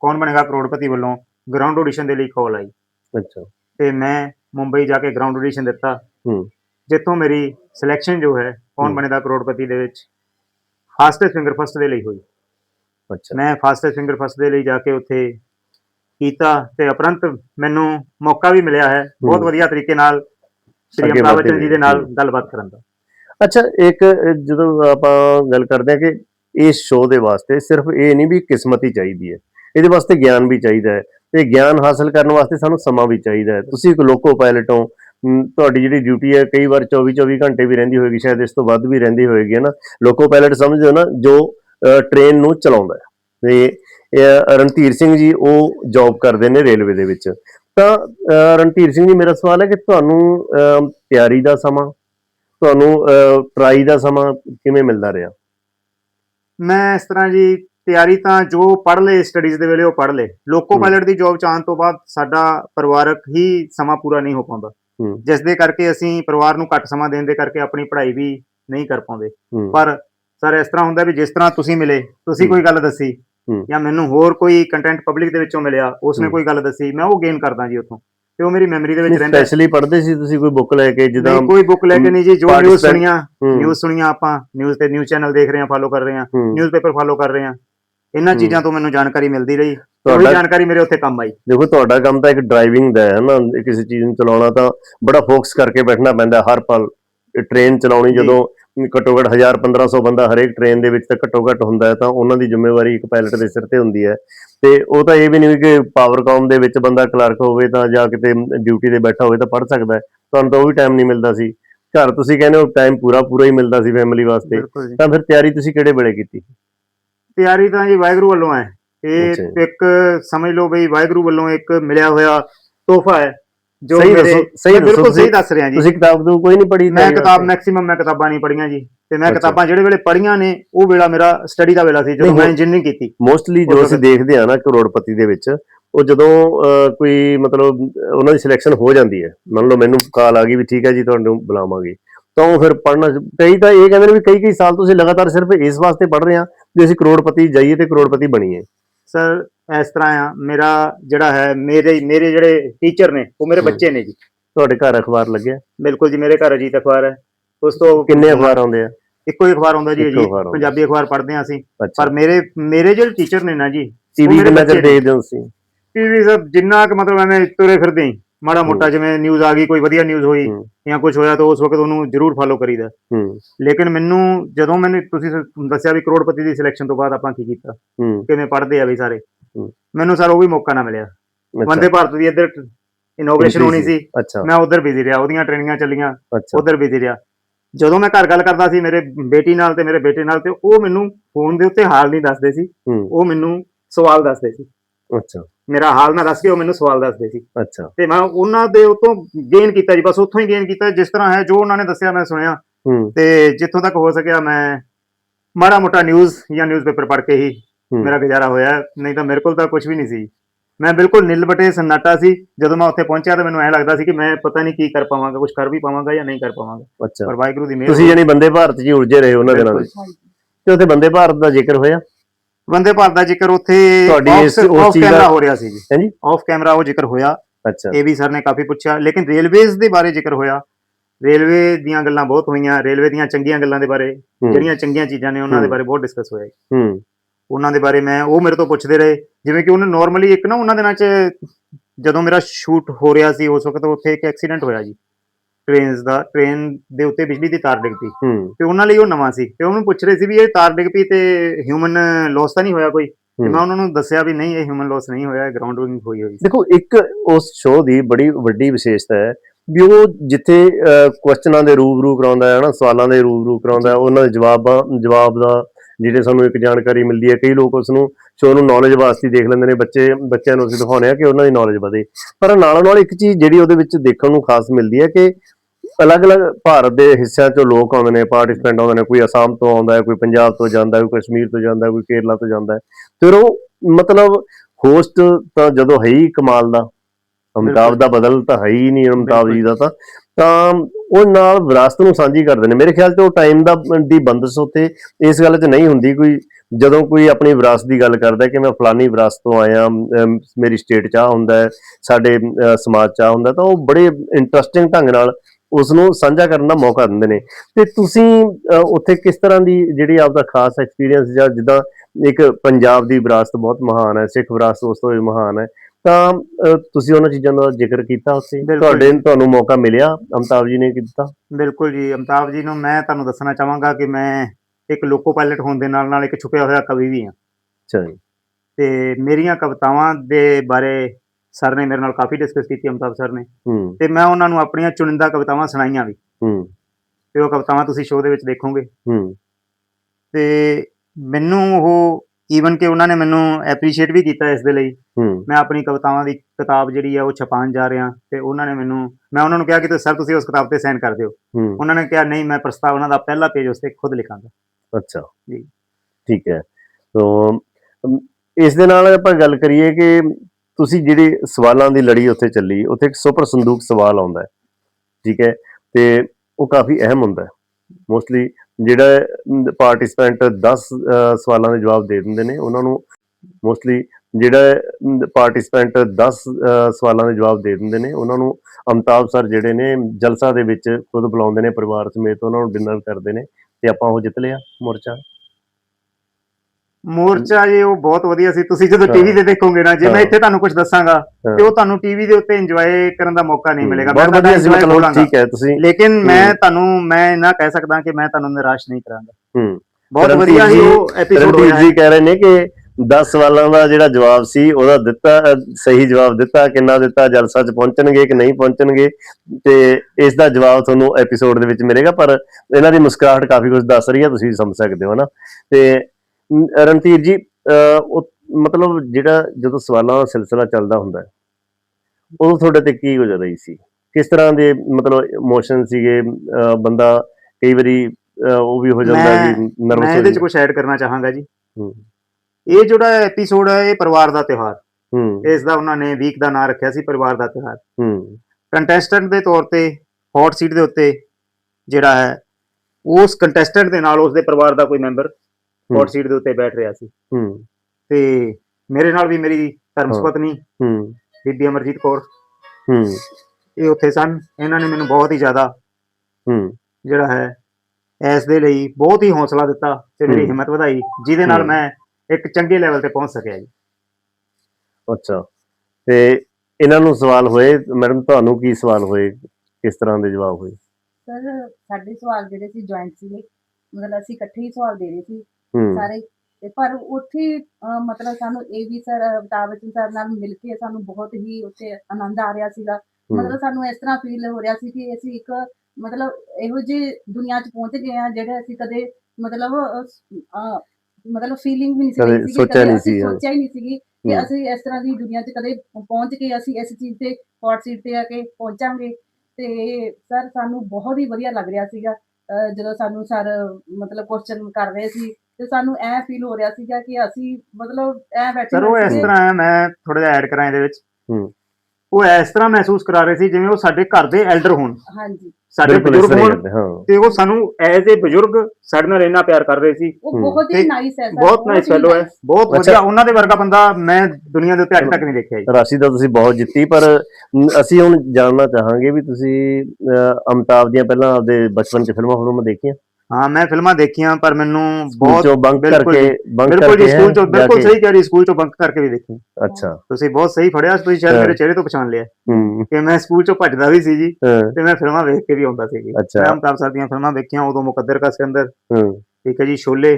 ਕੌਣ ਬਣੇਗਾ ਕਰੋੜਪਤੀ ਵੱਲੋਂ ਗਰਾਊਂਡ ਆਡੀਸ਼ਨ ਦੇ ਲਈ ਕਾਲ ਆਈ। ਅੱਛਾ। ਤੇ ਮੈਂ ਮੁੰਬਈ ਜਾ ਕੇ ਗਰਾਊਂਡ ਆਡੀਸ਼ਨ ਦਿੱਤਾ। ਹੂੰ। ਜਿੱਥੋਂ ਮੇਰੀ ਸਿਲੈਕਸ਼ਨ ਜੋ ਹੈ ਕੌਣ। ਬਣੇਗਾ ਕਰੋੜਪਤੀ ਦੇ ਵਿੱਚ ਫਾਸਟੈਸਟ ਫਿੰਗਰ ਫਸਟ ਦੇ ਲਈ ਹੋਈ। ਅੱਛਾ। ਮੈਂ ਫਾਸਟੈਸਟ ਫਿੰਗਰ ਫਸਟ ਦੇ ਲਈ ਜਾ ਕੇ ਉੱਥੇ ਕੀਤਾ ਤੇ ਉਪਰੰਤ ਮੈਨੂੰ ਮੌਕਾ ਵੀ ਮਿਲਿਆ ਹੈ। ਬਹੁਤ। ਵਧੀਆ ਤਰੀਕੇ ਨਾਲ ਸ਼੍ਰੀ ਬੱਚਨ ਜੀ ਦੇ ਨਾਲ। ਗੱਲਬਾਤ ਕਰਨ ਦਾ। ਅੱਛਾ ਇੱਕ ਜਦੋਂ ਆਪਾਂ ਗੱਲ ਕਰਦੇ ਹਾਂ ਕਿ ਇਸ ਸ਼ੋਅ ਦੇ ਵਾਸਤੇ ਸਿਰਫ ਇਹ ਨਹੀਂ ਵੀ ਕਿਸਮਤ ਹੀ ਚਾਹੀਦੀ ਹੈ ਇਹਦੇ ਵਾਸਤੇ ਗਿਆਨ ਵੀ ਚਾਹੀਦਾ ਹੈ। ਤੇ ਗਿਆਨ ਹਾਸਲ ਕਰਨ ਵਾਸਤੇ ਸਾਨੂੰ ਸਮਾਂ ਵੀ ਚਾਹੀਦਾ ਹੈ। ਤੁਸੀਂ ਇੱਕ ਲੋਕੋ ਪਾਇਲਟ ਹੋ ਤੁਹਾਡੀ ਜਿਹੜੀ ਡਿਊਟੀ ਹੈ ਕਈ ਵਾਰ 24 24 ਘੰਟੇ ਵੀ ਰਹਿੰਦੀ ਹੋਏਗੀ ਸ਼ਾਇਦ ਇਸ ਤੋਂ ਵੱਧ ਵੀ ਰਹਿੰਦੀ ਹੋਏਗੀ ਹੈ ਨਾ? ਲੋਕੋ ਪਾਇਲਟ ਸਮਝਦੇ ਹੋ ਨਾ ਜੋ ਟ੍ਰੇਨ ਨੂੰ ਚਲਾਉਂਦਾ ਹੈ। ਤੇ ਰਣਧੀਰ ਸਿੰਘ ਜੀ ਉਹ ਜੌਬ ਕਰਦੇ ਨੇ ਰੇਲਵੇ ਦੇ ਵਿੱਚ। ਤਾਂ ਰਣਧੀਰ ਸਿੰਘ ਜੀ ਮੇਰਾ ਸਵਾਲ ਹੈ ਕਿ ਤੁਹਾਨੂੰ ਤਿਆਰੀ ਦਾ ਸਮਾਂ ਤੁਹਾਨੂੰ ਟਰਾਈ ਦਾ ਸਮਾਂ ਕਿਵੇਂ ਮਿਲਦਾ ਰਿਹਾ? ਮੈਂ ਇਸ ਤਰ੍ਹਾਂ ਜੀ ਤਿਆਰੀ ਤਾਂ ਜੋ ਪੜ੍ਹ ਲਏ ਸਟੱਡੀਜ਼ ਦੇ ਵੇਲੇ ਉਹ ਪੜ੍ਹ ਲਏ। ਲੋਕੋ। ਪਾਇਲਟ ਦੀ ਜੌਬ ਚਾਹਣ ਤੋਂ ਬਾਅਦ ਸਾਡਾ ਪਰਿਵਾਰਕ ਹੀ ਸਮਾਂ ਪੂਰਾ ਨਹੀਂ ਹੋ ਪਾਉਂਦਾ। ਜਿਸ ਦੇ ਕਰਕੇ ਅਸੀਂ ਪਰਿਵਾਰ ਨੂੰ ਘੱਟ ਸਮਾਂ ਦੇਣ ਦੇ ਕਰਕੇ ਆਪਣੀ ਪੜ੍ਹਾਈ ਵੀ ਨਹੀਂ ਕਰ ਪਾਉਂਦੇ ਪਰ ਸਰ ਇਸ ਤਰ੍ਹਾਂ ਹੁੰਦਾ ਵੀ ਜਿਸ ਤਰ੍ਹਾਂ ਤੁਸੀਂ ਮਿਲੇ ਤੁਸੀਂ। ਕੋਈ ਗੱਲ ਦੱਸੀ। ਜਾਂ ਮੈਨੂੰ ਹੋਰ ਕੋਈ ਕੰਟੈਂਟ ਪਬਲਿਕ ਦੇ ਵਿੱਚੋਂ ਮਿਲਿਆ ਉਸਨੇ। ਕੋਈ ਗੱਲ ਦੱਸੀ ਮੈਂ ਉਹ ਗੇਨ ਕਰਦਾ ਜੀ ਉੱਥੋਂ ਤੇ ਉਹ ਮੇਰੀ ਮੈਮਰੀ ਦੇ ਵਿੱਚ ਰਹਿੰਦਾ। ਸਪੈਸ਼ਲੀ ਪੜ੍ਹਦੇ ਸੀ ਤੁਸੀਂ ਕੋਈ ਬੁੱਕ ਲੈ ਕੇ ਜਿੱਦਾਂ ਨਹੀਂ ਕੋਈ ਬੁੱਕ ਲੈ ਕੇ ਨਹੀਂ ਜੀ ਜੋ ਨਿਊਜ਼ ਸੁਣੀਆਂ ਨਿਊਜ਼ ਸੁਣੀਆਂ ਆਪਾਂ ਨਿਊਜ਼ ਤੇ ਨਿਊਜ਼ ਚੈਨਲ ਦੇਖ ਰਹੇ ਹਾਂ ਫਾਲੋ ਕਰ ਰਹੇ ਹਾਂ। ਨਿਊਜ਼ਪੇਪਰ ਫਾਲੋ ਕਰ ਰਹੇ ਹਾਂ ਇਹਨਾਂ। ਚੀਜ਼ਾਂ ਤੋਂ ਮੈਨੂੰ ਜਾਣਕਾਰੀ ਮਿਲਦੀ ਰਹੀ ਤੁਹਾਡਾ ਜਾਣਕਾਰੀ ਮੇਰੇ ਉੱਥੇ ਕੰਮ ਆਈ। ਦੇਖੋ ਤੁਹਾਡਾ ਕੰਮ ਤਾਂ ਇੱਕ ਡਰਾਈਵਿੰਗ ਦਾ ਹੈ ਨਾ ਇਹ ਕਿਸੇ ਚੀਜ਼ ਨੂੰ ਚਲਾਉਣਾ ਤਾਂ ਬੜਾ ਫੋਕਸ ਕਰਕੇ ਬੈਠਣਾ ਪੈਂਦਾ ਹਰ ਪਲ। ਟ੍ਰੇਨ ਚਲਾਉਣੀ। ਜਦੋਂ ਘੱਟੋ ਘੱਟ 1000 1500 ਬੰਦਾ ਹਰੇਕ ਟ੍ਰੇਨ ਦੇ ਵਿੱਚ ਤਾਂ ਘੱਟੋ ਘੱਟ ਹੁੰਦਾ ਹੈ ਤਾਂ ਉਹਨਾਂ ਦੀ ਜ਼ਿੰਮੇਵਾਰੀ ਇੱਕ ਪਾਇਲਟ ਦੇ ਸਿਰ ਤੇ ਹੁੰਦੀ ਹੈ। ਤੇ ਉਹ ਤਾਂ ਇਹ ਵੀ ਨਹੀਂ ਕਿ ਪਾਵਰਕਾਮ ਦੇ ਵਿੱਚ ਬੰਦਾ ਕਲਰਕ ਹੋਵੇ ਤਾਂ ਜਾਂ ਕਿਤੇ ਡਿਊਟੀ ਤੇ ਬੈਠਾ ਹੋਵੇ ਤਾਂ ਪੜ੍ਹ ਸਕਦਾ ਹੈ। ਤੁਹਾਨੂੰ ਤਾਂ ਉਹ ਵੀ ਟਾਈਮ ਨਹੀਂ ਮਿਲਦਾ ਸੀ। ਘਰ ਤੁਸੀਂ ਕਹਿੰਦੇ ਹੋ ਟਾਈਮ ਪੂਰਾ ਪੂਰਾ ਹੀ ਮਿਲਦਾ ਸੀ ਫੈਮਿਲੀ ਵਾਸਤੇ। ਬਿਲਕੁਲ ਜੀ। ਤਾਂ ਫਿਰ ਤਿਆਰੀ ਤੁਸੀਂ ਕਿਹੜੇ ਵੇਲੇ ਕੀਤੀ? ਤਿਆਰੀ ਤਾਂ ਜੀ ਵਾਹਿਗੁਰੂ ਵੱਲੋਂ ਹੈ। ਇਹ। ਇੱਕ ਸਮਝ ਲਓ ਬਈ ਵਾਹਿਗੁਰੂ ਵੱਲੋਂ ਇੱਕ ਮਿਲਿਆ ਹੋਇਆ ਤੋਹਫਾ ਹੈ ਜੋ ਸਹੀ ਮੇਰੇ ਸਹੀ ਬਿਲਕੁਲ ਸਹੀ ਦੱਸ ਰਿਹਾ ਜੀ। ਤੁਸੀਂ ਕਿਤਾਬ ਤੋਂ ਕੋਈ ਨਹੀਂ ਪੜ੍ਹੀ ਮੈਂ ਕਿਤਾਬ ਮੈਕਸਿਮਮ ਮੈਂ ਕਿਤਾਬਾਂ ਨਹੀਂ ਪੜ੍ਹੀਆਂ ਜੀ ਤੇ ਮੈਂ। ਕਿਤਾਬਾਂ ਜਿਹੜੇ ਵੇਲੇ ਪੜ੍ਹੀਆਂ ਨੇ ਉਹ ਵੇਲਾ ਮੇਰਾ ਸਟੱਡੀ ਦਾ ਵੇਲਾ ਸੀ ਜਦੋਂ ਮੈਂ ਇੰਜੀਨੀਅਰਿੰਗ ਕੀਤੀ। ਮੋਸਟਲੀ ਜੋ ਅਸੀਂ ਦੇਖਦੇ ਆ ਨਾ ਕਰੋੜਪਤੀ ਦੇ ਵਿੱਚ ਉਹ ਜਦੋਂ ਕੋਈ ਮਤਲਬ ਉਹਨਾਂ ਦੀ ਸਿਲੈਕਸ਼ਨ ਹੋ ਜਾਂਦੀ ਹੈ। ਮੰਨ ਲਓ ਮੈਨੂੰ ਕਾਲ ਆ ਗਈ ਵੀ ਠੀਕ ਹੈ ਜੀ ਤੁਹਾਨੂੰ ਬੁਲਾਵਾਂਗੇ। ਤਾਂ ਉਹ ਫਿਰ ਪੜ੍ਹਨਾ ਕਈ ਤਾਂ ਇਹ ਕਹਿੰਦੇ ਨੇ ਵੀ ਕਈ ਕਈ ਸਾਲ ਤੁਸੀਂ ਲਗਾਤਾਰ ਸਿਰਫ ਇਸ ਵਾਸਤੇ ਪੜ੍ਹ ਰਹੇ ਆ ਵੀ ਅਸੀਂ ਕਰੋੜਪਤੀ ਜਾਈਏ ਤੇ ਕਰੋੜਪਤੀ ਬਣੀਏ। ਸਰ ਇਸ ਤਰ੍ਹਾਂ ਆ ਮੇਰਾ ਜਿਹੜਾ ਹੈ ਮੇਰੇ ਮੇਰੇ ਜਿਹੜੇ ਟੀਚਰ ਨੇ ਉਹ ਮੇਰੇ। ਬੱਚੇ ਨੇ ਜੀ। ਤੁਹਾਡੇ ਘਰ ਅਖਬਾਰ ਲੱਗਿਆ? ਬਿਲਕੁਲ ਜੀ ਮੇਰੇ ਘਰ ਅਜੀਤ ਅਖਬਾਰ ਹੈ। ਉਸ ਤੋਂ ਕਿੰਨੇ ਅਖਬਾਰ ਆਉਂਦੇ ਆ? ਇੱਕੋ ਹੀ ਅਖਬਾਰ ਆਉਂਦਾ ਜੀ ਅਜੀਤ। ਪੰਜਾਬੀ ਅਖਬਾਰ ਪੜ੍ਹਦੇ ਹਾਂ ਅਸੀਂ। ਪਰ ਮੇਰੇ ਮੇਰੇ ਜਿਹੜੇ ਟੀਚਰ ਨੇ ਨਾ ਜੀ ਟੀਵੀ ਮੇਰੇ ਕਿੰਨਾ ਬੱਚੇ ਚਿਰ ਨੇ। ਦੇਖਦੇ ਹੋ ਤੁਸੀਂ? ਟੀਵੀ ਸਭ ਜਿੰਨਾ ਕਿ ਮਤਲਬ ਐਵੇਂ ਤੁਰੇ ਫਿਰਦੇ ਹੀ ਮਾੜਾ ਮੋਟਾ ਜਿਵੇਂ ਨਿਊਜ਼ ਆ ਗਈ ਕੋਈ ਵਧੀਆ ਨਿਊਜ਼ ਹੋਈ। ਜਾਂ ਕੁਝ ਹੋਇਆ ਤਾਂ ਉਸ ਵਕਤ ਉਹਨੂੰ ਜ਼ਰੂਰ ਫਾਲੋ ਕਰੀਦਾ। ਲੇਕਿਨ ਮੈਨੂੰ ਜਦੋਂ ਮੈਨੂੰ ਤੁਸੀਂ ਦੱਸਿਆ ਵੀ ਕਰੋੜਪਤੀ ਦੀ ਸਿਲੈਕਸ਼ਨ ਤੋਂ ਬਾਅਦ ਆਪਾਂ ਕੀ ਕੀਤਾ? ਕਿਵੇਂ ਪੜ੍ਹਦੇ ਆ ਵੀ ਸਾਰੇ। ਮੈਨੂੰ ਸਰ ਉਹ ਵੀ ਮੌਕਾ ਨਾ ਮਿਲਿਆ। ਵੰਦੇ ਭਾਰਤ ਦੀ ਇੱਧਰ ਇਨੋਗ੍ਰੇਸ਼ਨ ਹੋਣੀ ਸੀ। ਮੈਂ ਉਧਰ ਬਿਜ਼ੀ ਰਿਹਾ ਉਹਦੀਆਂ ਟ੍ਰੇਨਿੰਗਾਂ ਚੱਲੀਆਂ ਉਧਰ ਬਿਜ਼ੀ ਰਿਹਾ। ਜਦੋਂ ਮੈਂ ਘਰ ਗੱਲ ਕਰਦਾ ਸੀ ਮੇਰੇ ਬੇਟੀ ਨਾਲ ਤੇ ਮੇਰੇ ਬੇਟੇ ਨਾਲ ਤੇ ਉਹ ਮੈਨੂੰ ਫੋਨ ਦੇ ਉੱਤੇ ਹਾਲ ਨਹੀਂ ਦੱਸਦੇ ਸੀ। ਉਹ ਮੈਨੂੰ ਸਵਾਲ ਦੱਸਦੇ ਸੀ। ਅੱਛਾ। ਮੇਰਾ ਹਾਲ ਨਾ ਦੱਸ ਕੇ ਉਹ ਮੈਨੂੰ ਸਵਾਲ ਦੱਸਦੇ ਸੀ। ਅੱਛਾ। ਤੇ ਮੈਂ ਉਹਨਾਂ ਦੇ ਉਤੋਂ ਗੇਨ ਕੀਤਾ ਜੀ ਬਸ ਉੱਥੋਂ ਹੀ ਗੇਨ ਕੀਤਾ। ਜਿਸ ਤਰ੍ਹਾਂ ਹੈ ਜੋ ਉਹਨਾਂ ਨੇ ਦੱਸਿਆ ਮੈਂ ਸੁਣਿਆ। ਹੂੰ। ਤੇ ਜਿੱਥੋਂ ਤੱਕ ਹੋ ਸਕਿਆ ਮੈਂ ਮਾੜਾ ਮੋਟਾ ਨਿਊਜ਼ ਜਾਂ ਨਿਊਜ਼ਪੇਪਰ ਪੜ੍ਹ ਕੇ ਹੀ ਹੂੰ। ਮੇਰਾ ਗੁਜ਼ਾਰਾ ਹੋਇਆ। ਨਹੀਂ ਤਾਂ ਮੇਰੇ ਕੋਲ ਤਾਂ ਕੁਝ ਵੀ ਨਹੀਂ ਸੀ। ਮੈਂ ਬਿਲਕੁਲ ਨਿਲ ਬਟੇ ਸન્ਨਾਟਾ ਸੀ। ਜਦੋਂ ਮੈਂ ਉੱਥੇ ਪਹੁੰਚਿਆ ਤਾਂ ਮੈਨੂੰ ਐਂ ਲੱਗਦਾ ਸੀ ਕਿ ਮੈਂ ਪਤਾ ਨਹੀਂ ਕੀ ਕਰ ਪਾਵਾਂਗਾ ਕੁਝ ਕਰ ਵੀ ਪਾਵਾਂਗਾ ਜਾਂ ਨਹੀਂ ਕਰ ਪਾਵਾਂਗਾ। ਅੱਛਾ। ਪਰ ਵਾਹਿਗੁਰੂ ਦੀ ਮਿਹਰ ਤੁਸੀਂ ਜਾਨੀ ਬੰਦੇ ਭਾਰਤ ਹੀ ਉਲਝੇ ਰਹੇ ਉਹਨਾਂ ਦਿਨਾਂ ਵਿੱਚ। ਤੇ ਉੱਥੇ ਬੰਦੇ ਭਾਰਤ ਦਾ ਜ਼ਿਕਰ ਹੋਇਆ? ਵੰਦੇ ਭਾਰਤ ਦਾ ਜ਼ਿਕਰ ਉੱਥੇ ਤੁਹਾਡੀ ਇਸ- ਉਸ ਚੀਜ਼ ਦਾ- ਕੈਮਰਾ ਹੋ ਰਿਹਾ ਸੀ ਜੀ। ਹਾਂਜੀ? ਆਫ ਕੈਮਰਾ ਉਹ ਜ਼ਿਕਰ ਹੋਇਆ। ਅੱਛਾ। ਇਹ ਵੀ ਸਰ ਨੇ ਕਾਫੀ ਪੁੱਛਿਆ। ਲੇਕਿਨ ਰੇਲਵੇਜ਼ ਦੇ ਬਾਰੇ ਜ਼ਿਕਰ ਹੋਇਆ। ਰੇਲਵੇ ਦੀਆਂ ਗੱਲਾਂ ਬਹੁਤ ਹੋਈਆਂ। ਰੇਲਵੇ ਦੀਆਂ ਚੰਗੀਆਂ ਗੱਲਾਂ ਦੇ ਬਾਰੇ। ਜਿਹੜੀਆਂ ਚੰਗੀਆਂ ਚੀਜ਼ਾਂ ਨੇ ਉਹਨਾਂ ਦੇ। ਬਾਰੇ ਬਹੁਤ ਡਿਸਕਸ ਹੋਇਆ ਹੂੰ। ਉਹਨਾਂ ਦੇ ਬਾਰੇ ਮੈਂ ਉਹ ਮੇਰੇ ਤੋਂ ਪੁੱਛਦੇ ਰਹੇ। ਜਿਵੇਂ ਕਿ ਉਹਨੇ ਨਾਰਮਲੀ ਇੱਕ ਨਾ ਉਹਨਾਂ ਦਿਨਾਂ 'ਚ ਜਦੋਂ ਮੇਰਾ ਸ਼ੂਟ ਹੋ ਰਿਹਾ ਸੀ ਉਸ ਵਕਤ ਉੱਥੇ ਇੱਕ ਐਕਸੀਡੈਂਟ ਹੋਇਆ ਜੀ। ਟ੍ਰੇਨਸ ਦਾ ਟ੍ਰੇਨ ਦੇ ਉੱਤੇ ਬਿਜਲੀ ਦੀ ਤਾਰ ਡਿੱਗ ਪਈ। ਹੂੰ। ਤੇ ਉਹਨਾਂ ਲਈ ਉਹ ਨਵਾਂ ਸੀ। ਤੇ ਉਹਨੂੰ ਪੁੱਛ ਰਹੇ ਸੀ ਵੀ ਇਹ ਤਾਰ ਡਿੱਗ ਪਈ ਤੇ ਹਿਊਮਨ ਲਾਸ ਤਾਂ ਨਹੀਂ ਹੋਇਆ ਕੋਈ? ਤੇ। ਮੈਂ ਉਹਨਾਂ ਨੂੰ ਦੱਸਿਆ ਵੀ ਨਹੀਂ ਇਹ ਹਿਊਮਨ ਲਾਸ ਨਹੀਂ ਹੋਇਆ ਗਰਾਊਂਡ ਵਿੰਗ ਹੋਈ ਹੋਈ ਦੇਖੋ ਇੱਕ ਉਸ ਸ਼ੋਅ ਦੀ ਬੜੀ ਵੱਡੀ ਵਿਸ਼ੇਸ਼ਤਾ ਹੈ ਵੀ ਉਹ ਜਿੱਥੇ ਕੁਐਸਚਨਾਂ ਦੇ ਰੂਬਰੂ ਕਰਾਉਂਦਾ ਹੈ ਨਾ ਸਵਾਲਾਂ ਦੇ ਰੂਬਰੂ ਕਰਾਉਂਦਾ ਹੈ ਉਹਨਾਂ ਦੇ ਜਵਾਬਾਂ ਜਵਾਬ ਦਾ ਜਿਹੜੇ ਸਾਨੂੰ ਇੱਕ ਜਾਣਕਾਰੀ ਮਿਲਦੀ ਹੈ ਕਈ ਲੋਕ ਉਸ ਨੂੰ ਸ਼ੋਅ ਨੂੰ ਨੌਲੇਜ ਵਾਸਤੇ ਦੇਖ ਲੈਂਦੇ ਨੇ ਬੱਚੇ ਬੱਚਿਆਂ ਨੂੰ ਅਸੀਂ ਦਿਖਾਉਂਦੇ ਆ ਕਿ ਉਹਨਾਂ ਦੀ ਨੌਲੇਜ ਵਧੇ। ਪਰ ਨਾਲੋਂ ਨਾਲ ਇੱਕ ਚੀਜ਼ ਜਿਹੜੀ ਉਹਦੇ ਵਿੱਚ ਦੇਖਣ ਨੂੰ ਖਾਸ ਮਿਲਦੀ ਹੈ ਕਿ ਅਲੱਗ-ਅਲੱਗ ਭਾਰਤ ਦੇ ਹਿੱਸਿਆਂ ਚੋਂ ਲੋਕ ਆਉਂਦੇ ਨੇ ਪਾਰਟਿਸਪੈਂਟ ਆਉਂਦੇ ਨੇ ਕੋਈ ਅਸਾਮ ਤੋਂ ਆਉਂਦਾ ਹੈ ਕੋਈ ਪੰਜਾਬ ਤੋਂ ਜਾਂਦਾ ਹੈ ਕੋਈ ਕਸ਼ਮੀਰ ਤੋਂ ਜਾਂਦਾ ਹੈ ਕੋਈ ਕੇਰਲਾ ਤੋਂ ਜਾਂਦਾ ਹੈ। ਫਿਰ ਉਹ ਮਤਲਬ ਹੋਸਟ ਤਾਂ ਜਦੋਂ ਹੈ ਹੀ ਕਮਾਲ ਦਾ ਅਮਿਤਾਭ ਦਾ ਬਦਲ ਤਾਂ ਹੈ ਹੀ ਨਹੀਂ ਅਮਿਤਾਭ ਜੀ ਦਾ ਤਾਂ। ਤਾਂ ਉਹ ਨਾਲ ਵਿਰਾਸਤ ਨੂੰ ਸਾਂਝੀ ਕਰਦੇ ਨੇ। ਮੇਰੇ ਖਿਆਲ 'ਚ ਉਹ ਟਾਈਮ ਦਾ, ਦੀ ਬੰਦਸ਼ ਉੱਤੇ ਇਸ ਗੱਲ 'ਚ ਨਹੀਂ ਹੁੰਦੀ ਕੋਈ, ਜਦੋਂ ਕੋਈ ਆਪਣੀ ਵਿਰਾਸਤ ਦੀ ਗੱਲ ਕਰਦਾ ਕਿ ਮੈਂ ਫਲਾਨੀ ਵਿਰਾਸਤ ਤੋਂ ਆਇਆ ਮੇਰੀ ਸਟੇਟ 'ਚ ਆਹ ਹੁੰਦਾ ਸਾਡੇ ਸਮਾਜ 'ਚ ਆਹ ਹੁੰਦਾ ਤਾਂ ਉਹ ਬੜੇ ਇੰਟਰਸਟਿੰਗ ਢੰਗ ਨਾਲ ਉਸ ਨੂੰ ਸਾਂਝਾ ਕਰਨ ਦਾ ਮੌਕਾ ਦਿੰਦੇ ਨੇ। ਤੇ ਤੁਸੀਂ ਉੱਥੇ ਕਿਸ ਤਰ੍ਹਾਂ ਦੀ ਜਿਹੜੀ ਆਪਦਾ ਖਾਸ ਐਕਸਪੀਰੀਅੰਸ ਜਾਂ ਜਿੱਦਾਂ ਇੱਕ ਪੰਜਾਬ ਦੀ ਵਿਰਾਸਤ ਬਹੁਤ ਮਹਾਨ ਹੈ, ਸਿੱਖ ਵਿਰਾਸਤ ਉਸ ਤੋਂ ਵੀ ਮਹਾਨ ਹੈ ਤਾਂ ਤੁਸੀਂ ਉਹਨਾਂ ਚੀਜ਼ਾਂ ਦਾ ਜ਼ਿਕਰ ਕੀਤਾ ਉੱਥੇ? ਬਿਲਕੁਲ ਤੁਹਾਡੇ ਤੁਹਾਨੂੰ ਮੌਕਾ ਮਿਲਿਆ ਅਮਤਾਬ ਜੀ ਨੇ ਕੀਤਾ? ਬਿਲਕੁਲ ਜੀ ਅਮਤਾਬ ਜੀ ਨੂੰ ਮੈਂ ਤੁਹਾਨੂੰ ਦੱਸਣਾ ਚਾਹਾਂਗਾ ਕਿ ਮੈਂ ਇੱਕ ਲੋਕੋ ਪਾਇਲਟ ਹੋਣ ਦੇ ਨਾਲ ਨਾਲ ਇੱਕ ਛੁਪਿਆ ਹੋਇਆ ਕਵੀ ਵੀ ਹਾਂ। ਅੱਛਾ ਜੀ। ਤੇ ਮੇਰੀਆਂ ਕਵਿਤਾਵਾਂ ਦੇ ਬਾਰੇ ਸਰ ਨੇ ਮੇਰੇ ਨਾਲ ਕਾਫੀ ਡਿਸਕਸ ਕੀਤੀ ਅਮਤਾਬ ਸਰ ਨੇ। ਹੂੰ। ਤੇ ਮੈਂ ਉਹਨਾਂ ਨੂੰ ਆਪਣੀਆਂ ਚੁਣਿੰਦਾ ਕਵਿਤਾਵਾਂ ਸੁਣਾਈਆਂ ਵੀ। ਹੂੰ। ਤੇ ਉਹ ਕਵਿਤਾਵਾਂ ਤੁਸੀਂ ਸ਼ੋਅ ਦੇ ਵਿੱਚ ਦੇਖੋਗੇ। ਹੂੰ। ਤੇ ਮੈਨੂੰ ਉਹ ਈਵਨ ਕਿ ਉਹਨਾਂ ਨੇ ਮੈਨੂੰ ਐਪਰੀਸ਼ੀਏਟ ਵੀ ਕੀਤਾ ਇਸ ਦੇ ਲਈ। ਹੂੰ। ਮੈਂ ਆਪਣੀ ਕਵਿਤਾਵਾਂ ਦੀ ਕਿਤਾਬ ਜਿਹੜੀ ਆ ਉਹ ਛਪਾਉਣ ਜਾ ਰਿਹਾ ਤੇ ਉਹਨਾਂ ਨੇ ਮੈਨੂੰ ਮੈਂ ਉਹਨਾਂ ਨੂੰ ਕਿਹਾ ਕਿ ਤੁਸੀਂ ਸਰ ਤੁਸੀਂ ਉਸ ਕਿਤਾਬ ਤੇ ਸਾਈਨ ਕਰ ਦਿਓ। ਹੂੰ। ਉਹਨਾਂ ਨੇ ਕਿਹਾ ਨਹੀਂ ਮੈਂ ਪ੍ਰਸਤਾਵਨਾ ਦਾ ਪਹਿਲਾ ਪੇਜ ਉਸ ਤੇ ਖੁਦ ਲਿਖਾਂਗਾ। ਅੱਛਾ। ਜੀ। ਠੀਕ ਹੈ। ਤੋਂ ਇਸ ਦੇ ਨਾਲ ਆਪਾਂ ਗੱਲ ਕਰੀਏ ਕਿ ਤੁਸੀਂ ਜਿਹੜੀ ਸਵਾਲਾਂ ਦੀ ਲੜੀ ਉੱਥੇ ਚੱਲੀ ਉੱਥੇ ਇੱਕ ਸੁਪਰ ਸੰਦੂਕ ਸਵਾਲ ਆਉਂਦਾ ਹੈ। ਠੀਕ ਹੈ? ਤੇ ਉਹ ਕਾਫੀ ਅਹਿਮ ਹੁੰਦਾ ਹੈ। ਮੋਸਟਲੀ ਜਿਹੜਾ ਪਾਰਟਿਸਪੈਂਟ 10 ਸਵਾਲਾਂ ਦੇ ਜਵਾਬ ਦੇ ਦਿੰਦੇ ਨੇ, ਉਹਨਾਂ ਨੂੰ ਮੋਸਟਲੀ ਜਿਹੜਾ ਪਾਰਟਿਸਪੈਂਟ 10 ਸਵਾਲਾਂ ਦੇ ਜਵਾਬ ਦੇ ਦਿੰਦੇ ਨੇ, ਉਹਨਾਂ ਨੂੰ ਅਮਤਾਬ ਸਰ ਜਿਹੜੇ ਨੇ, ਜਲਸਾ ਦੇ ਵਿੱਚ ਖੁਦ ਬੁਲਾਉਂਦੇ ਨੇ ਪਰਿਵਾਰ ਸਮੇਤ, ਉਹਨਾਂ ਨੂੰ ਡਿਨਰ ਕਰਦੇ ਨੇ, ਤੇ ਆਪਾਂ ਉਹ ਜਿੱਤ ਲਿਆ ਮੋਰਚਾ। ਮੋਰਚਾ ਜੀ ਉਹ ਬਹੁਤ ਵਧੀਆ ਸੀ ਤੁਸੀਂ ਜਦੋਂ। ਟੀਵੀ ਤੇ ਦੇਖੋਗੇ ਨਾ ਜੇ ਮੈਂ। ਇੱਥੇ ਤੁਹਾਨੂੰ ਕੁਝ ਦੱਸਾਂਗਾ। ਤੇ ਉਹ ਤੁਹਾਨੂੰ ਟੀਵੀ ਦੇ ਉੱਤੇ ਇੰਜੋਏ ਕਰਨ ਦਾ ਮੌਕਾ ਨਹੀਂ ਮਿਲੇਗਾ ਬਹੁਤ ਵਧੀਆ ਸੀ ਮਤਲਬ। ਠੀਕ ਹੈ ਤੁਸੀਂ ਲੇਕਿਨ ਮੈਂ। ਤੁਹਾਨੂੰ ਮੈਂ ਇਹਨਾਂ ਕਹਿ ਸਕਦਾ ਕਿ ਮੈਂ ਤੁਹਾਨੂੰ ਨਿਰਾਸ਼ ਨਹੀਂ ਕਰਾਂਗਾ ਹੂੰ ਬਹੁਤ ਵਧੀਆ ਹੀ ਉਹ ਐਪੀਸੋਡ ਹੋਇਆ ਜੀ ਕਹਿ ਰਹੇ ਨੇ ਕਿ 10 ਸਵਾਲਾਂ ਦਾ ਜਿਹੜਾ ਜਵਾਬ ਸੀ ਉਹਦਾ ਦਿੱਤਾ ਸਹੀ ਜਵਾਬ ਦਿੱਤਾ ਕਿੰਨਾ ਦਿੱਤਾ ਜਲਸਾ 'ਚ ਪਹੁੰਚਣਗੇ ਕਿ ਨਹੀਂ ਪਹੁੰਚਣਗੇ ਤੇ ਇਸ ਦਾ ਜਵਾਬ ਤੁਹਾਨੂੰ ਐਪੀਸੋਡ ਦੇ ਵਿੱਚ ਮਿਲੇਗਾ ਪਰ ਇਹਨਾਂ ਦੀ ਮੁਸਕਰਾਹਟ ਕਾਫੀ ਕੁਝ ਦੱਸ ਰਹੀ ਹੈ ਤੁਸੀਂ ਸਮਝ ਸਕਦੇ ਹੋ ਨਾ ਤੇ ਰਣਧੀਰ ਜੀ ਉਹ ਮਤਲਬ ਜਿਹੜਾ ਜਦੋਂ ਸਵਾਲਾਂ ਦਾ ਸਿਲਸਿਲਾ ਚੱਲਦਾ ਹੁੰਦਾ ਉਦੋਂ ਤੁਹਾਡੇ ਤੇ ਕੀ ਗੁਜ਼ਰ ਰਹੀ ਸੀ? ਕਿਸ ਤਰ੍ਹਾਂ ਦੇ ਮਤਲਬ ਇਮੋਸ਼ਨ ਸੀਗੇ? ਬੰਦਾ ਕਈ ਵਾਰੀ ਉਹ ਵੀ ਹੋ ਜਾਂਦਾ ਵੀ ਨਰਵਸ ਮੈਂ ਇਹਦੇ ਵਿੱਚ ਕੁਝ ਐਡ ਕਰਨਾ ਚਾਹਾਂਗਾ ਜੀ। ਇਹ ਜਿਹੜਾ ਐਪੀਸੋਡ ਹੈ ਇਹ ਪਰਿਵਾਰ ਦਾ ਤਿਉਹਾਰ। ਹੂੰ। ਇਸ ਦਾ ਉਹਨਾਂ ਨੇ ਵੀਕ ਦਾ ਨਾਮ ਰੱਖਿਆ ਸੀ ਪਰਿਵਾਰ ਦਾ ਤਿਉਹਾਰ। ਹੂੰ। ਕੰਟੈਸਟੈਂਟ ਦੇ ਤੌਰ ਤੇ ਹੌਟ ਸੀਟ ਦੇ ਉੱਤੇ ਜਿਹੜਾ ਹੈ ਉਸ ਕੰਟੈਸਟੈਂਟ ਦੇ ਨਾਲ ਉਸ ਦੇ ਪਰਿਵਾਰ ਦਾ ਕੋਈ ਮੈਂਬਰ ਹੌਟ ਸੀਟ ਦੇ ਉੱਤੇ ਬੈਠ ਰਿਹਾ ਸੀ। ਹੂੰ। ਤੇ ਮੇਰੇ ਨਾਲ ਵੀ ਮੇਰੀ ਧਰਮ ਹਾਂ। ਸੁਪਤਨੀ ਹੂੰ। ਬੀਬੀ ਅਮਰਜੀਤ ਕੌਰ। ਹੂੰ। ਇਹ ਉੱਥੇ ਸਨ। ਇਹਨਾਂ ਨੇ ਮੈਨੂੰ ਬਹੁਤ ਹੀ ਜ਼ਿਆਦਾ ਹੂੰ। ਜਿਹੜਾ ਹੈ ਇਸ ਦੇ ਲਈ ਬਹੁਤ ਹੀ ਹੌਸਲਾ ਦਿੱਤਾ ਤੇ ਮੇਰੀ। ਹਿੰਮਤ ਵਧਾਈ ਜਿਹਦੇ ਨਾਲ। ਮੈਂ ਇੱਕ ਚੰਗੇ ਲੈਵਲ ਤੇ ਪਹੁੰਚ ਸਕਿਆ ਜੀ। ਅੱਛਾ। ਤੇ ਇਹਨਾਂ ਨੂੰ ਸਵਾਲ ਹੋਏ ਮੈਡਮ ਤੁਹਾਨੂੰ ਕੀ ਸਵਾਲ ਹੋਏ? ਕਿਸ ਤਰ੍ਹਾਂ ਦੇ ਜਵਾਬ ਹੋਏ? ਸਰ ਸਾਡੇ ਸਵਾਲ ਜਿਹੜੇ ਸੀ ਜੁਆਇੰਟ ਸੀਗੇ। ਮਤਲਬ ਅਸੀਂ ਇਕੱਠੇ ਹੀ ਸਵਾਲ ਦੇ ਰਹੇ ਸੀ। ਹੂੰ। ਸਾਰੇ। ਤੇ ਪਰ ਉੱਥੇ ਮਤਲਬ ਸਾਨੂੰ ਇਹ ਵੀ ਸਰ ਅਮਿਤਾਭ ਬੱਚਨ ਸਰ ਨਾਲ ਮਿਲ ਕੇ ਸਾਨੂੰ ਬਹੁਤ ਹੀ ਉੱਥੇ ਆਨੰਦ ਆ ਰਿਹਾ ਸੀਗਾ। ਮਤਲਬ ਸਾਨੂੰ ਇਸ ਤਰ੍ਹਾਂ ਫੀਲ ਹੋ ਰਿਹਾ ਸੀ ਕਿ ਅਸੀਂ ਇੱਕ ਮਤਲਬ ਇਹੋ ਜਿਹੀ ਦੁਨੀਆ 'ਚ ਪਹੁੰਚ ਗਏ ਆ ਜਿਹੜੇ ਅਸੀਂ ਕਦੇ ਮਤਲਬ ਮਤਲਬ ਫੀਲਿੰਗ ਵੀ ਨਹੀਂ ਸੀ ਕਦੇ ਰਹੀ ਸੀਗੀ, ਸੋਚਿਆ ਨਹੀਂ ਅਸੀਂ ਸੀ, ਹਾਂ। ਸੋਚਿਆ ਹੀ ਨਹੀਂ ਸੀਗੀ ਕਿ ਹੂੰ। ਅਸੀਂ ਇਸ ਤਰ੍ਹਾਂ ਦੀ ਦੁਨੀਆ 'ਚ ਕਦੇ ਪਹੁੰਚ ਕੇ ਅਸੀਂ ਇਸ ਚੀਜ਼ ਤੇ ਹੌਟ ਸੀਟ ਤੇ ਆ ਕੇ ਪਹੁੰਚਾਂਗੇ। ਤੇ ਸਰ ਸਾਨੂੰ ਬਹੁਤ ਹੀ ਵਧੀਆ ਲੱਗ ਰਿਹਾ ਸੀਗਾ। ਜਦੋਂ ਸਾਨੂੰ ਸਰ ਮਤਲਬ ਕੁਐਸਚਨ ਕਰ ਰਹੇ ਸੀ ਤੇ ਸਾਨੂੰ ਐ ਫੀਲ ਹੋ ਰਿਹਾ ਸੀਗਾ ਕਿ ਅਸੀਂ ਮਤਲਬ ਐ ਬੈਠੇ ਸਰ ਉਹ ਇਸ। ਤਰ੍ਹਾਂ ਹੈ ਮੈਂ ਥੋੜਾ ਜਿਹਾ ਐਡ ਕਰਾਂ ਇਹਦੇ ਵਿੱਚ ਹੂੰ। ਉਹ ਇਸ ਤਰ੍ਹਾਂ ਮਹਿਸੂਸ ਕਰਾ ਰਹੇ ਸੀ ਜਿਵੇਂ ਉਹ ਸਾਡੇ ਘਰ ਦੇ ਐਲਡਰ ਹੋਣ ਹਾਂਜੀ ਸਾਡੇ ਬਿਲਕੁਲ ਇਸ ਬਜ਼ੁਰਗ ਤਰ੍ਹਾਂ ਹੀ ਹੋਣ ਕਰਦੇ, ਹਾਂ ਤੇ ਉਹ ਸਾਨੂੰ ਐਜ਼ ਏ ਬਜ਼ੁਰਗ ਸਾਡੇ ਨਾਲ ਇੰਨਾ ਪਿਆਰ ਕਰ ਰਹੇ ਸੀ ਉਹ। ਬਹੁਤ ਹੀ ਨਾਈਸ ਹੈ ਸਰ ਬਹੁਤ ਨਾਈਸ ਹੀ ਫੈਲੋ ਹੈ nice। ਬਹੁਤ ਅੱਛਾ। ਵਧੀਆ ਉਹਨਾਂ ਦੇ ਵਰਗਾ ਬੰਦਾ ਮੈਂ ਦੁਨੀਆ ਦੇ ਉੱਤੇ ਅੱਜ ਤੱਕ ਨਹੀਂ ਦੇਖਿਆ ਜੀ ਰਾਸ਼ੀ ਤਾਂ ਤੁਸੀਂ ਬਹੁਤ ਜਿੱਤੀ ਪਰ ਮ, ਅਸੀਂ ਹੁਣ ਜਾਣਨਾ ਚਾਹਾਂਗੇ ਵੀ ਤੁਸੀਂ ਅ, ਅਮਿਤਾਭ ਦੀਆਂ ਪਹਿਲਾਂ ਆਪਦੇ ਬਚਪਨ 'ਚ ਫਿਲਮਾਂ ਫਿਲਮਾਂ ਦੇਖੀਆਂ ਹਾਂ ਮੈਂ ਫਿਲਮਾਂ ਦੇਖੀਆਂ ਪਰ ਮੈਨੂੰ ਬਹੁਤ ਚੋਂ ਬੰਕ ਬਿਲਕੁਲ ਕਰਕੇ ਬੰਕ ਬਿਲਕੁਲ ਜੀ ਕਰਕੇ ਸਕੂਲ ਚੋਂ ਜਾ ਬਿਲਕੁਲ? ਸਹੀ ਕਹਿ ਰਹੀ ਸਕੂਲ ਚੋਂ ਬੰਕ ਕਰਕੇ ਵੀ ਦੇਖੀ। ਅੱਛਾ। ਤੁਸੀਂ ਬਹੁਤ ਸਹੀ ਫੜਿਆ ਤੁਸੀਂ ਸ਼ਾਇਦ। ਮੇਰੇ ਚਿਹਰੇ ਤੋਂ ਪਛਾਣ ਲਿਆ। ਕਿ ਮੈਂ ਸਕੂਲ ਚੋਂ ਭੱਜਦਾ ਵੀ ਸੀ ਜੀ ਤੇ ਮੈਂ ਫਿਲਮਾਂ ਵੇਖ ਕੇ ਵੀ ਆਉਂਦਾ ਸੀ ਜੀ। ਮੈਂ ਅਮਤਾਬ ਸਾਹਿਬ ਦੀਆਂ ਫਿਲਮਾਂ ਵੇਖੀਆਂ ਉਦੋਂ ਮੁਕੱਦਰ ਕਾ ਸਿਕੰਦਰ ਠੀਕ ਹੈ ਜੀ ਸ਼ੋਲੇ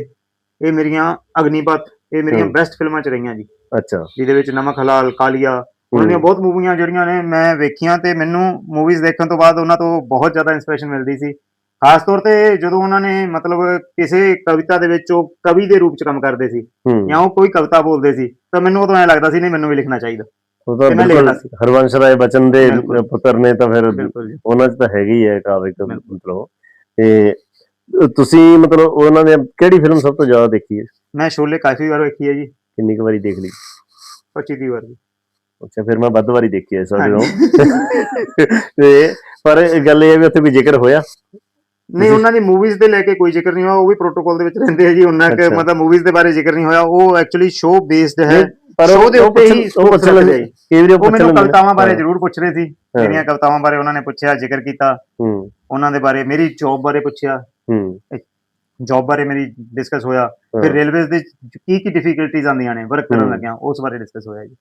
ਇਹ ਮੇਰੀਆਂ ਅਗਨੀਪਥ ਇਹ ਮੇਰੀਆਂ। ਬੈਸਟ ਫਿਲਮਾਂ ਚ ਰਹੀਆਂ ਜੀ। ਅੱਛਾ। ਜਿਹਦੇ ਵਿੱਚ ਨਮਕ ਹਲਾਲ ਕਾਲੀਆ ਉਹਨਾਂ ਦੀਆਂ ਬਹੁਤ ਮੂਵੀਆਂ ਜਿਹੜੀਆਂ ਨੇ ਮੈਂ ਵੇਖੀਆਂ ਤੇ ਮੈਨੂੰ ਮੂਵੀਜ਼ ਦੇਖਣ ਤੋਂ ਬਾਅਦ ਉਹਨਾਂ ਤੋਂ ਬਹੁਤ ਜ਼ਿਆਦਾ ਇਨਸਪੀਰੇਸ਼ਨ ਮਿਲਦੀ ਸੀ। ਖਾਸ ਤੌਰ ਤੇ ਜਦੋਂ ਉਹਨਾਂ ਨੇ ਮਤਲਬ ਕਿਸੇ ਕਵਿਤਾ ਦੇ ਵਿੱਚ ਉਹ ਕਵੀ ਦੇ ਰੂਪ ਚ ਕੰਮ ਕਰਦੇ ਸੀ ਹੂੰ। ਜਾਂ ਉਹ ਕੋਈ ਕਵਿਤਾ ਬੋਲਦੇ ਸੀ ਤਾਂ ਮੈਨੂੰ ਉਦੋਂ ਐ ਲੱਗਦਾ ਸੀ ਨਹੀਂ ਮੈਨੂੰ ਵੀ ਲਿਖਣਾ ਚਾਹੀਦਾ। ਉਹ ਤਾਂ ਬਿਲਕੁਲ ਸੀ। ਹਰਵੰਸ਼ ਰਾਏ ਬਚਨ ਦੇ ਬਿਲਕੁਲ। ਪੁੱਤਰ ਨੇ ਤਾਂ ਫਿਰ ਬਿਲਕੁਲ ਜੀ। ਉਹਨਾਂ 'ਚ ਤਾਂ ਹੈਗੀ ਹੈ ਕਾਵਿਕ ਬਿਲਕੁਲ। ਮਤਲਬ। ਤੇ ਤੁਸੀਂ ਮਤਲਬ ਉਹਨਾਂ ਦੇ ਕਿਹੜੀ ਫਿਲਮ ਸਭ ਤੋਂ ਜ਼ਿਆਦਾ ਦੇਖੀ ਹੈ? ਮੈਂ ਸ਼ੋਲੇ ਕਾਫੀ ਵਾਰ ਵੇਖੀ ਹੈ ਜੀ। ਕਿੰਨੀ ਕੁ ਵਾਰੀ ਦੇਖ ਲਈ? 25 ਦੀ ਵਾਰ ਅੱਛਾ ਫਿਰ ਮੈਂ ਵੱਧ ਵਾਰੀ ਦੇਖੀ ਹੈ ਹਾਂਜੀ। ਤੋਂ ਪਰ ਇਹ ਗੱਲ ਇਹ ਹੈ ਵੀ ਉੱਥੇ ਵੀ ਜ਼ਿਕਰ ਹੋਇਆ? ਨਹੀਂ ਉਹਨਾਂ ਦੀ ਮੂਵੀਜ਼ ਦੇ ਲੈ ਕੇ ਕੋਈ ਜ਼ਿਕਰ ਨਹੀਂ ਹੋਇਆ ਉਹ ਵੀ ਪ੍ਰੋਟੋਕਾਲ ਦੇ ਵਿੱਚ ਰਹਿੰਦੇ ਆ ਜੀ ਉਹਨਾਂ ਕਿ। ਮਤਲਬ ਮੂਵੀਜ਼ ਦੇ ਬਾਰੇ ਜ਼ਿਕਰ ਨਹੀਂ ਹੋਇਆ ਉਹ ਐਕਚੁਅਲੀ ਸ਼ੋਅ ਬੇਸਡ ਹੈ। ਪਰ ਉਹ ਦੇ ਉੱਤੇ ਹੀ ਉਹ ਪੁੱਛ focus ਲੈਂਦੇ ਰੱਖਦੇ ਆ ਜੀ। ਕਈ ਵਾਰੀ ਉਹ ਉਹ ਪੁੱਛ ਮੈਨੂੰ ਲੈਂਦੇ ਨੇ। ਕਵਿਤਾਵਾਂ ਬਾਰੇ ਜ਼ਰੂਰ ਪੁੱਛ ਰਹੇ ਸੀ ਜਿਹੜੀਆਂ ਕਵਿਤਾਵਾਂ ਬਾਰੇ ਉਹਨਾਂ ਨੇ ਪੁੱਛਿਆ ਜ਼ਿਕਰ ਕੀਤਾ। ਹੂੰ। ਉਹਨਾਂ ਦੇ ਬਾਰੇ ਮੇਰੀ ਜੌਬ ਬਾਰੇ ਪੁੱਛਿਆ। ਹੂੰ। ਜੌਬ ਬਾਰੇ ਮੇਰੀ ਡਿਸਕਸ ਹੋਇਆ। ਫਿਰ ਰੇਲਵੇਜ਼ ਦੇ ਕੀ ਕੀ ਡਿਫਿਕਲਟੀਜ਼ ਆਉਂਦੀਆਂ ਨੇ ਵਰਕ ਕਰਨ। ਲੱਗਿਆ ਉਸ ਬਾਰੇ ਡਿਸਕਸ ਹੋਇਆ ਜੀ।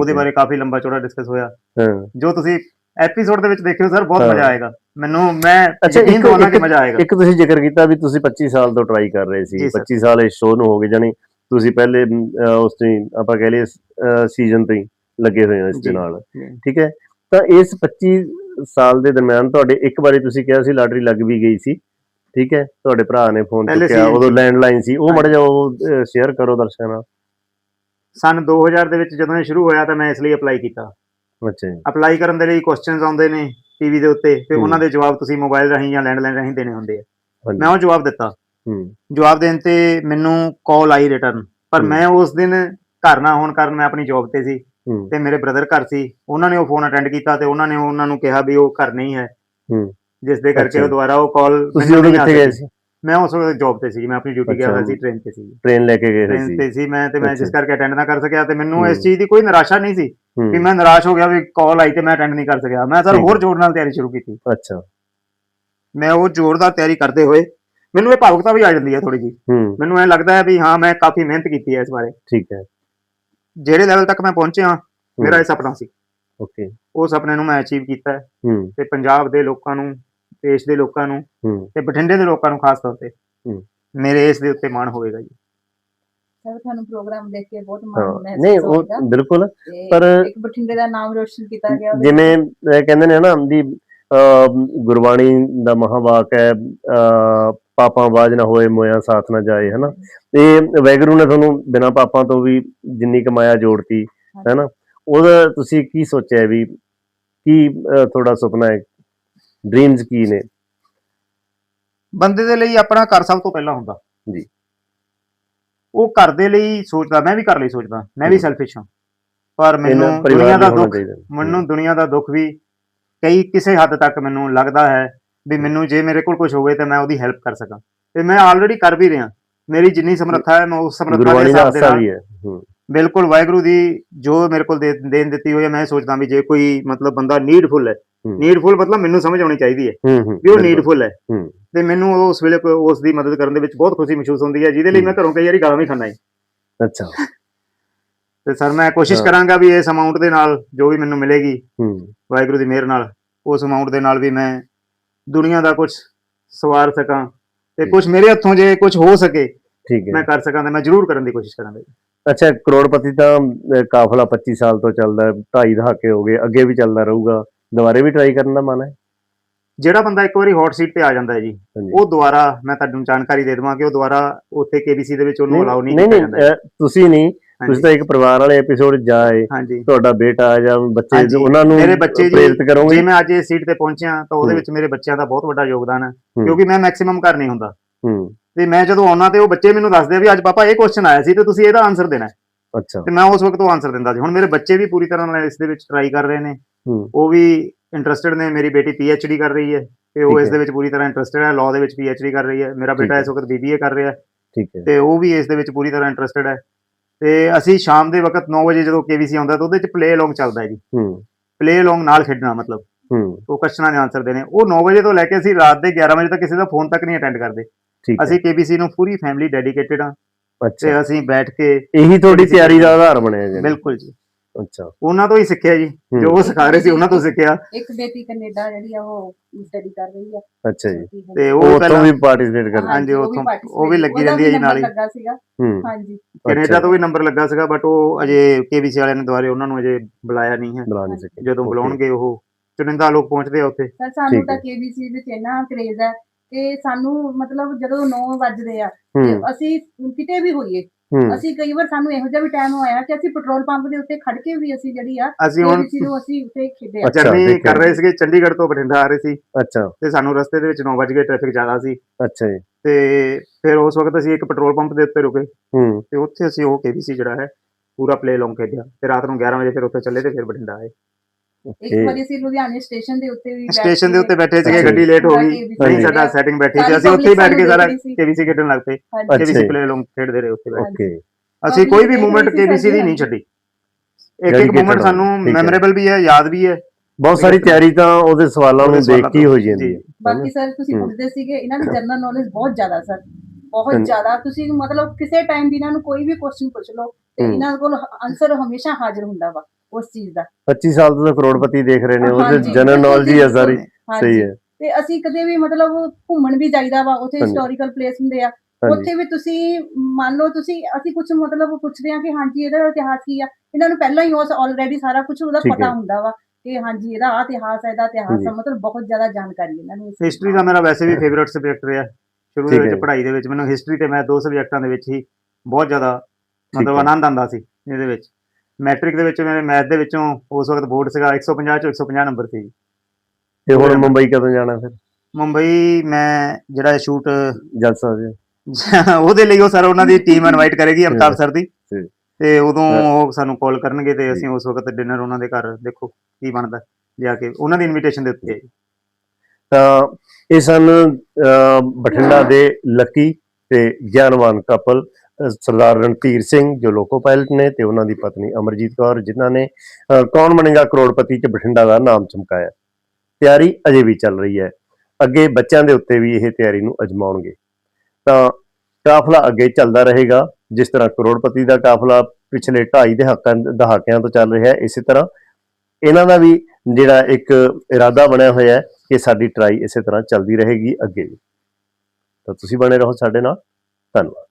ਉਹਦੇ। ਬਾਰੇ ਕਾਫੀ ਲੰਬਾ ਚੌੜਾ ਡਿਸਕਸ ਹੋਇਆ। ਹਾਂ। ਜੋ ਤੁਸੀਂ ਐਪੀਸੋਡ ਦੇ ਵਿੱਚ ਦੇਖਿਓ ਸਰ ਬਹੁਤ। ਮਜ਼ਾ ਆਏਗਾ ਮੈਨੂੰ ਮੈਂ ਯਕੀਨ ਦਵਾਉਣਾ ਕਿ ਮਜ਼ਾ ਆਏਗਾ ਇੱਕ ਤੁਸੀਂ ਜ਼ਿਕਰ ਕੀਤਾ ਵੀ ਤੁਸੀਂ 25 ਸਾਲ ਤੋਂ ਟਰਾਈ ਕਰ ਰਹੇ ਸੀ ਜੀ ਸਰ। 25 ਸਾਲ ਇਸ ਸ਼ੋਅ ਨੂੰ ਹੋ ਗਏ ਜਾਨੀ ਤੁਸੀਂ ਪਹਿਲੇ ਉਸ ਤੋਂ ਆਪਾਂ ਕਹਿ ਲਈਏ ਸੀਜ਼ਨ ਤੋਂ ਲੱਗੇ ਹੋਏ ਹੋ ਇਸ ਦੇ। ਨਾਲ। ਠੀਕ ਹੈ ਤਾਂ ਇਸ 25 ਸਾਲ ਦੇ ਦਰਮਿਆਨ ਤੁਹਾਡੇ ਇੱਕ ਵਾਰੀ ਤੁਸੀਂ ਕਿਹਾ ਸੀ ਲਾਟਰੀ ਲੱਗ ਵੀ ਗਈ ਸੀ ਠੀਕ ਹੈ ਤੁਹਾਡੇ ਭਰਾ ਨੇ ਫੋਨ ਚੁੱਕਿਆ ਉਦੋਂ। ਲੈਂਡਲਾਈਨ ਸੀ ਉਹ ਮੜ ਜਾ ਉਹ ਸ਼ੇਅਰ ਕਰੋ ਦਰਸ਼ਕਾਂ ਨਾਲ ਸਨ 2000 ਦੇ ਵਿੱਚ ਜਦੋਂ ਇਹ ਸ਼ੁਰੂ ਹੋਇਆ ਤਾਂ ਮੈਂ ਇਸ ਲਈ ਅਪਲਾਈ ਕੀਤਾ ਅੱਛਾ ਜੀ ਅਪਲਾਈ ਕਰਨ ਦੇ ਲਈ ਕੁਐਸਚਨਸ ਆਉਂਦੇ ਨੇ ਟੀਵੀ ਦੇ ਉੱਤੇ ਤੇ। ਉਹਨਾਂ ਦੇ ਜਵਾਬ ਤੁਸੀਂ ਮੋਬਾਈਲ ਰਾਹੀਂ ਜਾਂ ਲੈਂਡਲਾਈਨ ਰਾਹੀਂ ਦੇਣੇ ਹੁੰਦੇ ਆ। ਮੈਂ ਉਹ ਜਵਾਬ ਦਿੱਤਾ ਹੂੰ ਜਵਾਬ ਦੇਣ ਤੇ ਮੈਨੂੰ ਕਾਲ ਆਈ ਰਿਟਰਨ ਪਰ। ਮੈਂ ਉਸ ਦਿਨ ਘਰ ਨਾ ਹੋਣ ਕਾਰਨ ਮੈਂ ਆਪਣੀ ਜੌਬ ਤੇ ਸੀ ਤੇ ਮੇਰੇ ਬ੍ਰਦਰ ਘਰ ਸੀ ਉਹਨਾਂ ਨੇ ਉਹ ਫੋਨ ਅਟੈਂਡ ਕੀਤਾ ਤੇ ਉਹਨਾਂ ਨੇ ਉਹਨਾਂ ਨੂੰ ਕਿਹਾ ਵੀ ਉਹ ਘਰ ਨਹੀਂ ਹੈ ਹੂੰ। ਜਿਸ ਦੇ ਕਰਕੇ। ਉਹ ਦੁਬਾਰਾ ਉਹ ਕਾਲ ਤੁਸੀਂ ਉਦੋਂ ਕਿੱਥੇ ਗਏ ਸੀ ਮੈਂ ਉਸ ਵਕਤ ਜੌਬ ਤੇ ਸੀ ਮੈਂ ਆਪਣੀ ਡਿਊਟੀ ਗਿਆ ਹੋਇਆ। ਸੀ ਟ੍ਰੇਨ ਤੇ ਸੀ ਟ੍ਰੇਨ ਲੈ ਕੇ ਗਏ ਟ੍ਰੇਨ ਸੀ। ਤੇ ਸੀ ਮੈਂ ਤੇ ਮੈਂ ਜਿਸ। ਕਰਕੇ ਅਟੈਂਡ ਨਾ ਕਰ ਸਕਿਆ ਤੇ ਮੈਨੂੰ ਇਸ। ਚੀਜ਼ ਦੀ ਕੋਈ ਨਿਰਾਸ਼ਾ ਨਹੀਂ ਸੀ ਕਿ ਮੈਂ ਨਿਰਾਸ਼ ਹੋ ਗਿਆ ਵੀ ਕਾਲ ਆਈ ਤੇ ਮੈਂ ਅਟੈਂਡ ਨਹੀਂ ਕਰ ਸਕਿਆ। ਮੈਂ ਸਰ ਹੋਰ ਜ਼ੋਰ ਨਾਲ ਤਿਆਰੀ ਸ਼ੁਰੂ ਕੀਤੀ। ਅੱਛਾ। ਮੈਂ ਉਹ ਜ਼ੋਰਦਾਰ ਤਿਆਰੀ ਕਰਦੇ ਹੋਏ ਮੈਨੂੰ ਇਹ ਭਾਵੁਕਤਾ ਵੀ ਆ ਜਾਂਦੀ ਹੈ ਥੋੜੀ ਜੀ ਮੈਨੂੰ ਐ ਲੱਗਦਾ ਹੈ ਵੀ ਹਾਂ ਮੈਂ ਕਾਫੀ ਮਿਹਨਤ ਕੀਤੀ ਹੈ ਇਸ ਬਾਰੇ। ਠੀਕ ਹੈ। ਜਿਹੜੇ ਲੈਵਲ ਤੱਕ ਮੈਂ ਪਹੁੰਚਿਆ ਮੇਰਾ ਇਹ ਸੁਪਨਾ ਸੀ। ਓਕੇ ਉਹ ਸੁਪਨੇ ਨੂੰ ਮੈਂ ਅਚੀਵ ਕੀਤਾ ਤੇ ਪੰਜਾਬ ਦੇ ਲੋਕਾਂ ਨੂੰ ਦੇਸ਼ ਦੇ ਲੋਕਾਂ ਨੂੰ ਹੂੰ। ਤੇ ਬਠਿੰਡੇ ਦੇ ਲੋਕਾਂ ਨੂੰ ਖਾਸ ਤੌਰ ਤੇ ਹੂੰ। ਮੇਰੇ ਇਸ ਦੇ ਉੱਤੇ ਮਾਣ ਹੋਵੇਗਾ ਜੀ। ਸਰ ਤੁਹਾਨੂੰ ਪ੍ਰੋਗਰਾਮ ਦੇਖ ਕੇ ਬਹੁਤ ਮਾਣ ਹਾਂ। ਮਹਿਸੂਸ ਨਹੀਂ ਹੋਏਗਾ ਉਹ ਬਿਲਕੁਲ ਤੇ ਪਰ ਇੱਕ ਬਠਿੰਡੇ ਦਾ ਨਾਮ ਰੋਸ਼ਨ ਕੀਤਾ ਗਿਆ ਉਹਦੇ ਜਿਵੇਂ ਅਹ ਕਹਿੰਦੇ ਨੇ ਨਾ ਵੀ ਅਹ ਗੁਰਬਾਣੀ ਦਾ ਮਹਾਵਾਕ ਹੈ ਅਹ ਪਾਪਾਂ ਬਾਜ ਨਾ ਹੋਏ ਮੋਇਆ ਸਾਥ ਨਾ ਜਾਏ ਹਨਾ? ਤੇ ਵੈਗਰੂ ਨੇ ਤੁਹਾਨੂੰ ਬਿਨਾਂ ਪਾਪਾਂ ਤੋਂ ਵੀ ਜਿੰਨੀ ਕਮਾਇਆ ਜੋੜਤੀ ਹੈਨਾ? ਉਹਦਾ ਤੁਸੀਂ ਕੀ ਸੋਚਿਆ ਵੀ ਕੀ ਅਹ, ਤੁਹਾਡਾ ਸੁਪਨਾ ਹੈ? ਡ੍ਰੀਮਸ ਕੀ ਨੇ? ਬੰਦੇ ਦੇ ਲਈ ਆਪਣਾ ਘਰ ਸਭ ਤੋਂ ਪਹਿਲਾਂ ਹੁੰਦਾ। ਜੀ। ਉਹ ਘਰ ਦੇ ਲਈ ਸੋਚਦਾ ਮੈਂ ਵੀ ਘਰ ਲਈ ਸੋਚਦਾ ਮੈਂ ਵੀ। ਸੈਲਫਿਸ਼ ਹਾਂ। ਪਰ ਮੈਨੂੰ ਦੁਨੀਆ ਦਾ ਦੁੱਖ ਮੈਨੂੰ ਦੁਨੀਆ ਦਾ ਦੁੱਖ ਵੀ ਕਈ ਕਿਸੇ ਹੱਦ ਤੱਕ ਮੈਨੂੰ ਲੱਗਦਾ ਹੈ ਵੀ ਮੈਨੂੰ ਜੇ ਮੇਰੇ ਕੋਲ ਕੁਝ ਹੋਵੇ ਤਾਂ ਮੈਂ ਉਹਦੀ ਹੈਲਪ ਕਰ ਸਕਾਂ। ਤੇ ਮੈਂ ਆਲਰੇਡੀ ਕਰ ਵੀ ਰਿਹਾ। ਮੇਰੀ ਜਿੰਨੀ ਸਮਰੱਥਾ ਹੈ ਮੈਂ ਉਸ ਸਮਰੱਥਾ ਦੇ ਹਿਸਾਬ ਦੇ ਨਾਲ ਬਿਲਕੁਲ ਵਾਹਿਗੁਰੂ ਦੀ ਜੋ ਮੇਰੇ ਕੋਲ ਦੇਣ ਦਿੱਤੀ ਹੋਈ ਹੈ ਮੈਂ ਸੋਚਦਾ ਵੀ ਜੇ ਕੋਈ ਮਤਲਬ ਬੰਦਾ ਨੀਡਫੁਲ ਹੂੰ। ਨੀਡਫੁਲ ਮਤਲਬ ਮੈਨੂੰ ਸਮਝ ਆਉਣੀ ਚਾਹੀਦੀ ਹੈ। ਵੀ ਉਹ। ਨੀਡਫੁਲ ਹੈ। ਤੇ ਮੈਨੂੰ ਉਸ ਵੇਲੇ ਕੋਈ ਉਸ ਦੀ ਮਦਦ ਕਰਨ ਦੇ ਵਿੱਚ ਬਹੁਤ ਖੁਸ਼ੀ ਮਹਿਸੂਸ ਹੁੰਦੀ ਹੈ ਜਿਹਦੇ ਲਈ ਮੈਂ ਘਰੋਂ ਕਈ ਵਾਰੀ ਗਾਲਾਂ ਵੀ ਖਾਂਦਾ ਹਾਂ ਅੱਛਾ। ਤੇ ਸਰ ਮੈਂ ਕੋਸ਼ਿਸ਼। ਕਰਾਂਗਾ ਵੀ ਇਸ ਅਮਾਉਂਟ ਦੇ ਨਾਲ ਜੋ ਵੀ ਮੈਨੂੰ ਮਿਲੇਗੀ ਹੂੰ। ਵਾਹਿਗੁਰੂ ਦੀ ਮਿਹਰ ਨਾਲ ਉਸ ਅਮਾਉਂਟ ਦੇ ਨਾਲ ਵੀ ਮੈਂ ਦੁਨੀਆ ਦਾ ਕੁਝ ਸਵਾਰ ਸਕਾਂ ਤੇ। ਕੁਝ ਮੇਰੇ ਹੱਥੋਂ ਜੇ ਕੁਝ ਹੋ ਸਕੇ ਠੀਕ ਹੈ। ਮੈਂ ਕਰ ਸਕਾਂ ਤਾਂ ਮੈਂ ਜ਼ਰੂਰ ਕਰਨ ਦੀ ਕੋਸ਼ਿਸ਼ ਕਰਾਂਗਾ ਅੱਛਾ ਕਰੋੜਪਤੀ ਤਾਂ ਕਾਫਲਾ 25 ਸਾਲ ਤੋਂ ਚੱਲਦਾ ਹੈ ਢਾਈ ਦਹਾਕੇ ਹੋ ਗਏ ਅੱਗੇ ਵੀ ਚੱਲਦਾ ਰਹੂਗਾ। ਦੁਬਾਰੇ ਵੀ ਟਰਾਈ ਕਰਨ ਦਾ ਮਨ ਹੈ? ਜਿਹੜਾ ਬੰਦਾ ਇੱਕ ਵਾਰੀ ਹੌਟ ਸੀਟ ਤੇ ਆ ਜਾਂਦਾ ਹੈ ਜੀ ਹਾਂਜੀ। ਉਹ ਦੁਬਾਰਾ ਮੈਂ ਤੁਹਾਨੂੰ ਜਾਣਕਾਰੀ ਦੇ ਦੇਵਾਂ ਕਿ ਉਹ ਦੁਬਾਰਾ ਉੱਥੇ ਕੇਬੀਸੀ ਦੇ ਵਿੱਚ ਉਹਨੂੰ ਅਲਾਉ ਨਹੀਂ ਨਹੀਂ ਕੀਤਾ ਨਹੀਂ ਜਾਂਦਾ। ਅਹ, ਤੁਸੀਂ ਨਹੀਂ ਤੁਸੀਂ ਤਾਂ ਇੱਕ ਪਰਿਵਾਰ ਵਾਲੇ ਐਪੀਸੋਡ ਜਾਏ ਹਾਂਜੀ। ਤੁਹਾਡਾ ਬੇਟਾ ਜਾਂ ਬੱਚੇ ਹਾਂਜੀ, ਉਹਨਾਂ ਨੂੰ ਮੇਰੇ ਬੱਚੇ ਜੀ, ਪ੍ਰੇਰਿਤ ਕਰੋਗੇ? ਜੇ ਮੈਂ ਅੱਜ ਇਸ ਸੀਟ ਤੇ ਪਹੁੰਚਿਆ ਤਾਂ ਉਹਦੇ ਹੂੰ। ਵਿੱਚ ਮੇਰੇ ਬੱਚਿਆਂ ਦਾ ਬਹੁਤ ਵੱਡਾ ਯੋਗਦਾਨ ਹੈ। ਕਿਉਂਕਿ ਮੈਂ ਮੈਕਸਿਮਮ ਘਰ ਨਹੀਂ ਹੁੰਦਾ। ਹੂੰ। ਤੇ ਮੈਂ ਜਦੋਂ ਆਉਣਾ ਤੇ ਉਹ ਬੱਚੇ ਮੈਨੂੰ ਦੱਸਦੇ ਆ ਵੀ ਅੱਜ ਪਾਪਾ ਇਹ ਕੁਐਸਚਨ ਆਇਆ ਸੀ ਤੇ ਤੁਸੀਂ ਇਹਦਾ ਆਨਸਰ ਦੇਣਾ ਹੈ। ਅੱਛਾ। ਤੇ ਮੈਂ ਉਸ ਵਕਤ ਉਹ ਆਨਸਰ ਦਿੰਦਾ ਸੀ। ਹੁਣ ਮੇਰੇ ਬੱਚੇ ਵੀ ਪੂਰੀ ਤਰ੍ਹਾਂ ਨਾਲ ਇਸ ਦੇ ਵਿੱਚ ਟਰਾਈ ਕਰ ਰਹੇ ਨੇ। ਉਹ ਵੀ ਇੰਟਰਸਟਿਡ ਨੇ ਮੇਰੀ ਬੇਟੀ ਡੀ ਕਰ ਰਹੀ ਹੈ ਤੇ ਉਹ ਇਸ। ਦੇ ਵਿੱਚ ਪੂਰੀ ਤਰ੍ਹਾਂ ਇੰਟਰਸਟਿਡ ਹੈ ਲਾਅ ਦੇ ਵਿੱਚ ਡੀ ਕਰ ਰਹੀ ਹੈ ਮੇਰਾ ਬੇਟਾ। ਇਸ ਵਕਤ ਬੀਬੀਏ ਕਰ ਰਿਹਾ ਹੈ ਠੀਕ ਹੈ। ਤੇ ਉਹ ਵੀ ਇਸ ਦੇ ਵਿੱਚ ਪੂਰੀ ਤਰ੍ਹਾਂ ਇੰਟਰਸਟਿਡ ਹੈ ਤੇ ਅਸੀਂ ਸ਼ਾਮ ਦੇ ਵਕਤ 9 ਵਜੇ ਜਦੋਂ ਕੇਵੀਸੀ ਆਉਂਦਾ ਤਾਂ ਉਹਦੇ ਵਿੱਚ ਪਲੇ ਅਲੋਂਗ ਚੱਲਦਾ ਹੈ ਜੀ। ਹੂੰ। ਪਲੇ ਅਲੋਂਗ ਨਾਲ ਖੇਡਣਾ ਮਤਲਬ। ਹੂੰ। ਉਹ ਕੁਐਸਚਨਾਂ ਦੇ ਆਨਸਰ ਦੇਣੇ। ਉਹ 9 ਵਜੇ ਤੋਂ ਲੈ ਕੇ ਅਸੀਂ ਰਾਤ ਦੇ 11 ਵਜੇ ਤੱਕ ਕਿਸੇ ਦਾ ਫੋਨ ਤੱਕ ਨਹੀਂ ਅਟੈਂਡ ਕਰਦੇ। ਅਸੀਂ ਕੇਬੀਸੀ ਨੂੰ ਪੂਰੀ ਫੈਮਿਲੀ ਡੈਡੀਕੇਟਿਡ ਆ ਅੱਛਾ। ਤੇ ਅਸੀਂ ਬੈਠ ਕੇ ਇਹੀ ਤੁਹਾਡੀ ਤਿਆਰੀ ਦਾ ਆਧਾਰ ਬਣਿਆ ਜੀ। ਬਿਲਕੁਲ ਜੀ। ਅੱਛਾ। ਉਹਨਾਂ ਤੋਂ ਹੀ ਸਿੱਖਿਆ ਜੀ। ਜੋ ਉਹ ਸਿਖਾ ਰਹੇ ਸੀ ਉਹਨਾਂ ਤੋਂ ਸਿੱਖਿਆ। ਇੱਕ ਬੇਟੀ ਕੈਨੇਡਾ ਜਿਹੜੀ ਆ ਉਹ ਸਟੱਡੀ ਕਰ ਰਹੀ ਆ। ਅੱਛਾ ਜੀ। ਤੇ ਉਹ ਪਹਿਲਾਂ ਵੀ ਪਾਰਟਿਸਿਪੇਟ ਕਰਦਾ। ਹਾਂਜੀ, ਉੱਥੋਂ- ਉਹ ਵੀ ਲੱਗੀ ਰਹਿੰਦੀ ਹੈ ਜੀ ਨਾਲ ਹੀ। ਲੱਗਾ ਸੀਗਾ। ਹੂੰ। ਹਾਂਜੀ। ਕੈਨੇਡਾ ਤੋਂ ਵੀ ਨੰਬਰ ਲੱਗਾ ਸੀਗਾ ਬਟ ਉਹ ਅਜੇ ਕੇਬੀਸੀ ਵਾਲਿਆਂ ਨੇ ਦੁਆਰੇ ਉਹਨਾਂ ਨੂੰ ਅਜੇ ਬੁਲਾਇਆ ਨਹੀਂ ਹੈ। ਬੁਲਾ ਨਹੀਂ ਸਕੇ ਜਦੋਂ. ਬੁਲਾਉਣਗੇ ਉਹ ਚੁਣਿੰਦਾ ਲੋਕ ਪਹੁੰਚਦੇ ਆ ਉੱਥੇ। ਸਰ ਸਾਨੂੰ ਤਾਂ। ਕੇਬੀਸੀ ਵਿੱਚ ਇੰਨਾ ਕਰੇਜ਼ ਹੈ ਕਿ ਸਾਨੂੰ ਮਤਲਬ ਜਦੋਂ 9 ਵੱਜਦੇ ਆ ਤੇ ਅਸੀਂ ਕਿਤੇ ਵੀ ਹੋਈਏ ਅਸੀਂ ਕਈ ਵਾਰ ਸਾਨੂੰ ਇਹੋ ਜਿਹਾ ਵੀ ਟਾਈਮ ਹੋਇਆ ਕਿ ਅਸੀਂ ਪੈਟਰੋਲ ਪੰਪ ਦੇ ਉੱਤੇ ਖੜ ਕੇ ਵੀ ਅਸੀਂ ਜਿਹੜੀ ਆ ਅਸੀਂ ਹੁਣ ਨੂੰ ਅਸੀਂ ਉੱਤੇ ਖੇਡੇ ਆ ਅੱਛਾ, ਜਰਨੀ ਕਰ ਰਹੇ ਸੀਗੇ ਚੰਡੀਗੜ੍ਹ ਤੋਂ ਬਠਿੰਡਾ ਆ ਰਹੇ ਸੀ। ਅੱਛਾ। ਤੇ ਸਾਨੂੰ ਰਸਤੇ ਦੇ ਵਿੱਚ 9 ਵਜੇ ਟ੍ਰੈਫਿਕ ਜ਼ਿਆਦਾ ਸੀ। ਅੱਛਾ ਜੀ। ਤੇ ਫਿਰ ਉਸ ਵਕਤ ਅਸੀਂ ਇੱਕ ਪੈਟਰੋਲ ਪੰਪ ਦੇ ਉੱਤੇ ਰੁਕੇ। ਹੂੰ। ਤੇ ਉੱਥੇ ਅਸੀਂ ਉਹ ਕੇਬੀਸੀ ਜਿਹੜਾ ਹੈ ਪੂਰਾ ਪਲੇ ਲੌਂਗ ਖੇਡਿਆ। ਤੇ ਰਾਤ ਨੂੰ 11 ਵਜੇ ਫਿਰ ਉੱਥੇ ਚੱਲੇ ਤੇ ਫਿਰ ਬਠਿੰਡਾ ਆਏ। ਇੱਕ ਵਾਰੀ ਅਸੀਂ ਲੁਧਿਆਣੇ ਸਟੇਸ਼ਨ ਦੇ ਉੱਤੇ ਵੀ ਬੈਠ ਸਟੇਸ਼ਨ ਦੇ ਉੱਤੇ ਬੈਠੇ ਸੀਗੇ ਗੱਡੀ ਲੇਟ ਹੋ ਗਈ ਹਾਂਜੀ। ਸਾਡਾ ਸੈਟਿੰਗ ਬੈਠੀ ਤੇ ਅਸੀਂ ਉੱਥੇ ਹੀ ਬੈਠ ਕੇ ਸਾਰਾ ਸੀ। ਕੇਬੀਸੀ ਖੇਡਣ ਲੱਗ ਪਏ ਜੀ। ਪਲੇ ਲੌਂਗ ਖੇਡਦੇ ਰਹੇ ਉੱਥੇ ਬੈਠ ਕੇ। ਓਕੇ ਅਸੀਂ ਕੋਈ ਵੀ ਮੂਵਮੈਂਟ ਸੀ ਕੇਬੀਸੀ ਦੀ ਨਹੀਂ ਛੱਡੀ ਇੱਕ ਇੱਕ ਮੂਵਮੈਂਟ ਸਾਨੂੰ। ਮੈਮੋਰੇਬਲ ਵੀ ਹੈ ਯਾਦ ਵੀ ਹੈ ਬਹੁਤ ਸਾਰੀ ਤਿਆਰੀ ਤਾਂ ਉਹਦੇ ਸਵਾਲਾਂ ਨੂੰ ਦੇਖ ਕੇ ਹੀ ਜਾਂਦੀ। ਹੈ ਬਾਕੀ ਸਰ ਤੁਸੀਂ। ਪੁੱਛਦੇ ਸੀਗੇ ਇਹਨਾਂ ਦੀ ਜਨਰਲ ਨੌਲੇਜ ਬਹੁਤ ਜ਼ਿਆਦਾ ਸਰ ਬਹੁਤ। ਜ਼ਿਆਦਾ ਤੁਸੀਂ ਮਤਲਬ ਕਿਸੇ ਟਾਈਮ ਵੀ ਇਹਨਾਂ ਨੂੰ ਕੋਈ ਵੀ ਕੁਐਸਚਨ ਪੁੱਛ ਲਓ ਤੇ। ਇਹਨਾਂ ਕੋਲ ਆਨਸਰ ਹਮੇਸ਼ਾ ਹਾਜ਼ਰ ਹੁੰਦਾ ਵਾ ਉਸ ਚੀਜ਼ ਦਾ 25 ਸਾਲ ਤੋਂ ਕਰੋੜਪਤੀ ਦੇਖ ਰਹੇ ਨੇ ਉਹਦੇ ਹਾਂਜੀ, ਜਨਰਲ ਨੌਲੇਜ ਹੀ ਹੈ ਸਾਰੀ ਹਾਂਜੀ। ਸਹੀ ਹੈ ਤੇ ਅਸੀਂ ਕਦੇ ਵੀ ਮਤਲਬ ਘੁੰਮਣ ਵੀ ਜਾਈਦਾ ਵਾ ਉੱਥੇ ਹਾਂਜੀ। ਹਿਸਟੋਰੀਕਲ ਪਲੇਸ ਹੁੰਦੇ ਆ ਹਾਂਜੀ ਉੱਥੇ ਵੀ ਤੁਸੀਂ ਮੰਨ ਲਓ ਤੁਸੀਂ ਅਸੀਂ ਕੁਝ ਮਤਲਬ ਪੁੱਛਦੇ ਆ ਕਿ ਹਾਂਜੀ ਇਹਦਾ ਇਤਿਹਾਸ ਕੀ ਆ ਇਹਨਾਂ ਨੂੰ ਪਹਿਲਾਂ ਹੀ ਉਸ ਆਲਰੇਡੀ ਸਾਰਾ ਕੁਝ ਉਹਦਾ ਠੀਕ ਪਤਾ ਹੈ। ਹੁੰਦਾ ਵਾ ਕਿ ਹਾਂਜੀ ਇਹਦਾ ਆਹ ਇਤਿਹਾਸ ਹੈ ਇਹਦਾ ਇਤਿਹਾਸ। ਆ ਮਤਲਬ ਬਹੁਤ ਜ਼ਿਆਦਾ ਜਾਣਕਾਰੀ ਇਹਨਾਂ ਨੂੰ ਇਸ ਹਿਸਟਰੀ ਦਾ ਮੇਰਾ ਵੈਸੇ ਵੀ ਫੇਵਰਿਟ ਸਬਜੈਕਟ ਰਿਹਾ ਸ਼ੁਰੂ ਦੇ ਠੀਕ ਵਿੱਚ ਹੈ। ਪੜ੍ਹਾਈ ਦੇ ਵਿੱਚ ਮੈਨੂੰ ਹਿਸਟਰੀ ਤੇ ਮੈਂ ਦੋ ਸਬਜੈਕਟਾਂ ਦੇ ਵਿੱਚ ਹੀ ਬਹੁਤ ਜ਼ਿਆਦਾ ਮਤਲਬ ਹੈ। ਆਨੰਦ ਆਉਂਦਾ ਸੀ ਇਹਦੇ ਵਿੱਚ ਮੈਟ੍ਰਿਕ ਦੇ ਵਿੱਚ ਮੇਰੇ ਮੈਥ ਦੇ ਵਿੱਚੋਂ ਉਸ ਵਕਤ ਬੋਰਡ ਸੀਗਾ 150 ਚੋਂ 150 ਨੰਬਰ ਸੀ। ਤੇ ਹੁਣ ਮੁੰਬਈ ਕਦੋਂ ਜਾਣਾ ਫਿਰ? ਮੁੰਬਈ ਮੈਂ ਜਿਹੜਾ ਸ਼ੂਟ ਜਲਸਾ ਜੀ ਉਹਦੇ ਲਈ ਉਹ ਸਰ ਉਹਨਾਂ ਦੀ ਟੀਮ ਇਨਵਾਈਟ ਕਰੇਗੀ ਅਮਤਾਬ ਸਰ ਦੀ। ਤੇ ਉਦੋਂ। ਉਹ ਸਾਨੂੰ ਕਾਲ ਕਰਨਗੇ ਤੇ ਅਸੀਂ ਉਸ ਵਕਤ ਡਿਨਰ ਉਹਨਾਂ ਦੇ ਘਰ ਦੇਖੋ ਕੀ ਬਣਦਾ ਜਾ ਕੇ ਉਹਨਾਂ ਦੀ ਇਨਵੀਟੇਸ਼ਨ ਦੇ ਉੱਤੇ। ਤਾਂ ਇਹ ਸਨ ਬਠਿੰਡਾ ਦੇ ਲੱਕੀ ਤੇ ਗਿਆਨਵਾਨ ਕਪਲ ਸਰਦਾਰ ਰਣਧੀਰ ਸਿੰਘ ਜੋ ਲੋਕੋ ਪਾਇਲਟ ਨੇ ਤੇ ਉਹਨਾਂ ਦੀ ਪਤਨੀ ਅਮਰਜੀਤ ਕੌਰ, ਜਿਨ੍ਹਾਂ ਨੇ ਕੌਣ ਬਣੇਗਾ ਕਰੋੜਪਤੀ ਚ ਬਠਿੰਡਾ ਦਾ ਨਾਮ ਚਮਕਾਇਆ। ਤਿਆਰੀ ਅਜੇ ਵੀ ਚੱਲ ਰਹੀ ਹੈ। ਅੱਗੇ ਬੱਚਿਆਂ ਦੇ ਉੱਤੇ ਵੀ ਇਹ ਤਿਆਰੀ ਨੂੰ ਅਜਮਾਉਣਗੇ। ਤਾਂ ਕਾਫਲਾ ਅੱਗੇ ਚੱਲਦਾ ਰਹੇਗਾ, ਜਿਸ ਤਰ੍ਹਾਂ ਕਰੋੜਪਤੀ ਦਾ ਕਾਫਲਾ ਪਿਛਲੇ 2.5 ਦਹਾਕਾਂ, ਦਹਾਕਿਆਂ ਤੋਂ ਚੱਲ ਰਿਹਾ ਹੈ, ਇਸੇ ਤਰ੍ਹਾਂ ਇਹਨਾਂ ਦਾ ਵੀ ਜਿਹੜਾ ਇੱਕ ਇਰਾਦਾ ਬਣਿਆ ਹੋਇਆ ਹੈ ਕਿ ਸਾਡੀ ਟਰਾਈ ਇਸੇ ਤਰ੍ਹਾਂ ਚੱਲਦੀ ਰਹੇਗੀ ਅੱਗੇ ਵੀ। ਤਾਂ ਤੁਸੀਂ ਬਣੇ ਰਹੋ ਸਾਡੇ ਨਾਲ। ਧੰਨਵਾਦ।